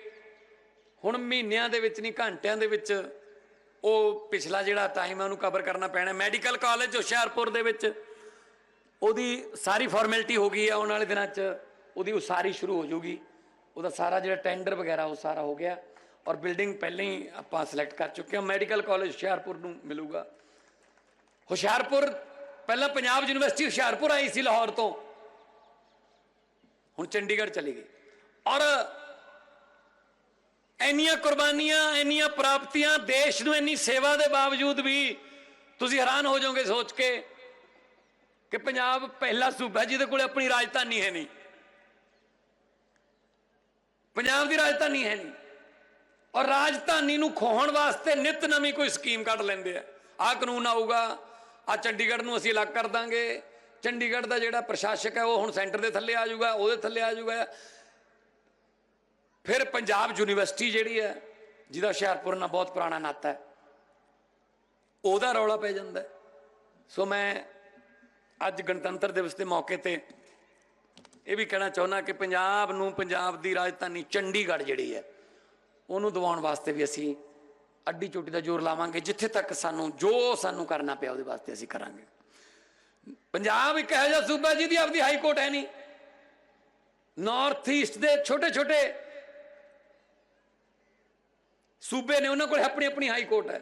ਹੁਣ ਮਹੀਨਿਆਂ ਦੇ ਵਿੱਚ ਨਹੀਂ, ਘੰਟਿਆਂ ਦੇ ਵਿੱਚ ਉਹ ਪਿਛਲਾ ਜਿਹੜਾ ਟਾਈਮ ਹੈ ਉਹਨੂੰ ਕਵਰ ਕਰਨਾ ਪੈਣਾ। ਮੈਡੀਕਲ ਕਾਲਜ ਹੁਸ਼ਿਆਰਪੁਰ ਦੇ ਵਿੱਚ ਉਹਦੀ ਸਾਰੀ ਫਾਰਮੈਲਿਟੀ ਹੋ ਗਈ ਹੈ ਆਉਣ ਵਾਲੇ ਦਿਨਾਂ 'ਚ ਉਹਦੀ ਉਸਾਰੀ ਸ਼ੁਰੂ ਹੋ ਜਾਊਗੀ। ਉਹਦਾ ਸਾਰਾ ਜਿਹੜਾ ਟੈਂਡਰ ਵਗੈਰਾ, ਉਹ ਸਾਰਾ ਹੋ ਗਿਆ। ਔਰ ਬਿਲਡਿੰਗ ਪਹਿਲਾਂ ਹੀ ਆਪਾਂ ਸਿਲੈਕਟ ਕਰ ਚੁੱਕੇ ਹਾਂ। ਮੈਡੀਕਲ ਕਾਲਜ ਹੁਸ਼ਿਆਰਪੁਰ ਨੂੰ ਮਿਲੂਗਾ। ਹੁਸ਼ਿਆਰਪੁਰ, ਪਹਿਲਾਂ ਪੰਜਾਬ ਯੂਨੀਵਰਸਿਟੀ ਹੁਸ਼ਿਆਰਪੁਰ ਆਈ ਸੀ ਲਾਹੌਰ ਤੋਂ। ਹੁਣ ਚੰਡੀਗੜ੍ਹ ਚਲੀ ਗਈ। ਔਰ ਇੰਨੀਆਂ ਕੁਰਬਾਨੀਆਂ, ਇੰਨੀਆਂ ਪ੍ਰਾਪਤੀਆਂ ਦੇਸ਼ ਨੂੰ ਇੰਨੀ ਸੇਵਾ ਦੇ ਬਾਵਜੂਦ ਵੀ ਤੁਸੀਂ ਹੈਰਾਨ ਹੋ ਜਾਓਗੇ ਸੋਚ ਕੇ ਕਿ ਪੰਜਾਬ ਪਹਿਲਾ ਸੂਬਾ ਜਿਹਦੇ ਕੋਲ ਆਪਣੀ ਰਾਜਧਾਨੀ ਹੈ ਨਹੀਂ। ਪੰਜਾਬ ਦੀ ਰਾਜਧਾਨੀ ਹੈ ਨਹੀਂ। ਔਰ ਰਾਜਧਾਨੀ ਨੂੰ ਖੋਹਣ ਵਾਸਤੇ ਨਿਤ ਨਵੀਂ ਕੋਈ ਸਕੀਮ ਕੱਢ ਲੈਂਦੇ ਆ। ਆਹ ਕਾਨੂੰਨ ਆਊਗਾ ਆ ਚੰਡੀਗੜ੍ਹ ਨੂੰ ਅਸੀਂ ਅਲੱਗ ਕਰ ਦਾਂਗੇ। ਚੰਡੀਗੜ੍ਹ ਦਾ ਜਿਹੜਾ ਪ੍ਰਸ਼ਾਸਕ ਹੈ, ਉਹ ਹੁਣ ਸੈਂਟਰ ਦੇ ਥੱਲੇ ਆ ਜਾਊਗਾ, ਉਹਦੇ ਥੱਲੇ ਆ ਜਾਊਗਾ। ਫਿਰ ਪੰਜਾਬ ਯੂਨੀਵਰਸਿਟੀ ਜਿਹੜੀ ਹੈ, ਜਿਹਦਾ ਹੁਸ਼ਿਆਰਪੁਰ ਨਾਲ ਬਹੁਤ ਪੁਰਾਣਾ ਨਾਤਾ ਹੈ, ਉਹਦਾ ਰੌਲਾ ਪੈ ਜਾਂਦਾ ਸੋ ਮੈਂ ਅੱਜ ਗਣਤੰਤਰ ਦਿਵਸ ਦੇ ਮੌਕੇ ਤੇ ਇਹ ਵੀ ਕਹਿਣਾ ਚਾਹੁੰਦਾ ਕਿ ਪੰਜਾਬ ਨੂੰ ਪੰਜਾਬ ਦੀ ਰਾਜਧਾਨੀ ਚੰਡੀਗੜ੍ਹ ਜਿਹੜੀ ਹੈ, ਉਹਨੂੰ ਦਿਵਾਉਣ ਵਾਸਤੇ ਵੀ ਅਸੀਂ ਅੱਡੀ ਚੋਟੀ ਦਾ ਜ਼ੋਰ ਲਾਵਾਂਗੇ, ਜਿੱਥੇ ਤੱਕ ਸਾਨੂੰ, ਜੋ ਸਾਨੂੰ ਕਰਨਾ ਪਿਆ ਉਹਦੇ ਵਾਸਤੇ ਅਸੀਂ ਕਰਾਂਗੇ। ਪੰਜਾਬ ਇੱਕ ਇਹੋ ਜਿਹਾ ਸੂਬਾ ਜਿਹਦੀ ਆਪਦੀ ਹਾਈ ਕੋਰਟ ਹੈ ਨਹੀਂ। ਨਾਰਥ ਈਸਟ ਦੇ ਛੋਟੇ ਛੋਟੇ ਸੂਬੇ ਨੇ ਉਹਨਾਂ ਕੋਲ ਆਪਣੀ ਆਪਣੀ ਹਾਈ ਕੋਰਟ ਹੈ।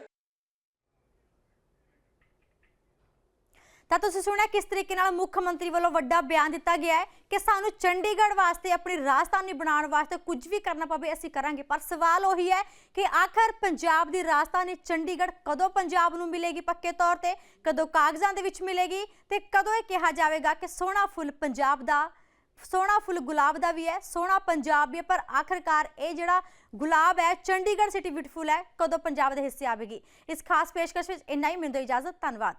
ਤਾਂ ਤੁਸੀਂ ਸੁਣਿਆ ਕਿਸ ਤਰੀਕੇ ਨਾਲ ਮੁੱਖ ਮੰਤਰੀ ਵੱਲੋਂ ਵੱਡਾ ਬਿਆਨ ਦਿੱਤਾ ਗਿਆ ਹੈ ਕਿ ਸਾਨੂੰ ਚੰਡੀਗੜ੍ਹ ਵਾਸਤੇ, ਆਪਣੀ ਰਾਜਧਾਨੀ ਬਣਾਉਣ ਵਾਸਤੇ ਕੁਝ ਵੀ ਕਰਨਾ ਪਵੇ, ਅਸੀਂ ਕਰਾਂਗੇ। ਪਰ ਸਵਾਲ ਉਹੀ ਹੈ ਕਿ ਆਖਰ ਪੰਜਾਬ ਦੀ ਰਾਜਧਾਨੀ ਚੰਡੀਗੜ੍ਹ ਕਦੋਂ ਪੰਜਾਬ ਨੂੰ ਮਿਲੇਗੀ ਪੱਕੇ ਤੌਰ ਤੇ? ਕਦੋਂ ਕਾਗਜ਼ਾਂ ਦੇ ਵਿੱਚ ਮਿਲੇਗੀ? ਤੇ ਕਦੋਂ ਇਹ ਕਿਹਾ ਜਾਵੇਗਾ ਕਿ ਸੋਹਣਾ ਫੁੱਲ ਪੰਜਾਬ ਦਾ ਸੋਹਣਾ ਫੁੱਲ ਗੁਲਾਬ ਦਾ ਵੀ ਹੈ, ਸੋਹਣਾ ਪੰਜਾਬ ਵੀ ਹੈ, ਪਰ ਆਖਰਕਾਰ ਇਹ ਜਿਹੜਾ ਗੁਲਾਬ ਹੈ, ਚੰਡੀਗੜ੍ਹ ਸਿਟੀ ਬਿਊਟੀਫੁਲ ਹੈ, ਕਦੋਂ ਪੰਜਾਬ ਦੇ ਹਿੱਸੇ ਆਵੇਗੀ? ਇਸ ਖਾਸ ਪੇਸ਼ਕਸ਼ ਵਿੱਚ ਇੰਨਾ ਹੀ ਮੈਨੂੰ ਇਜਾਜ਼ਤ, ਧੰਨਵਾਦ।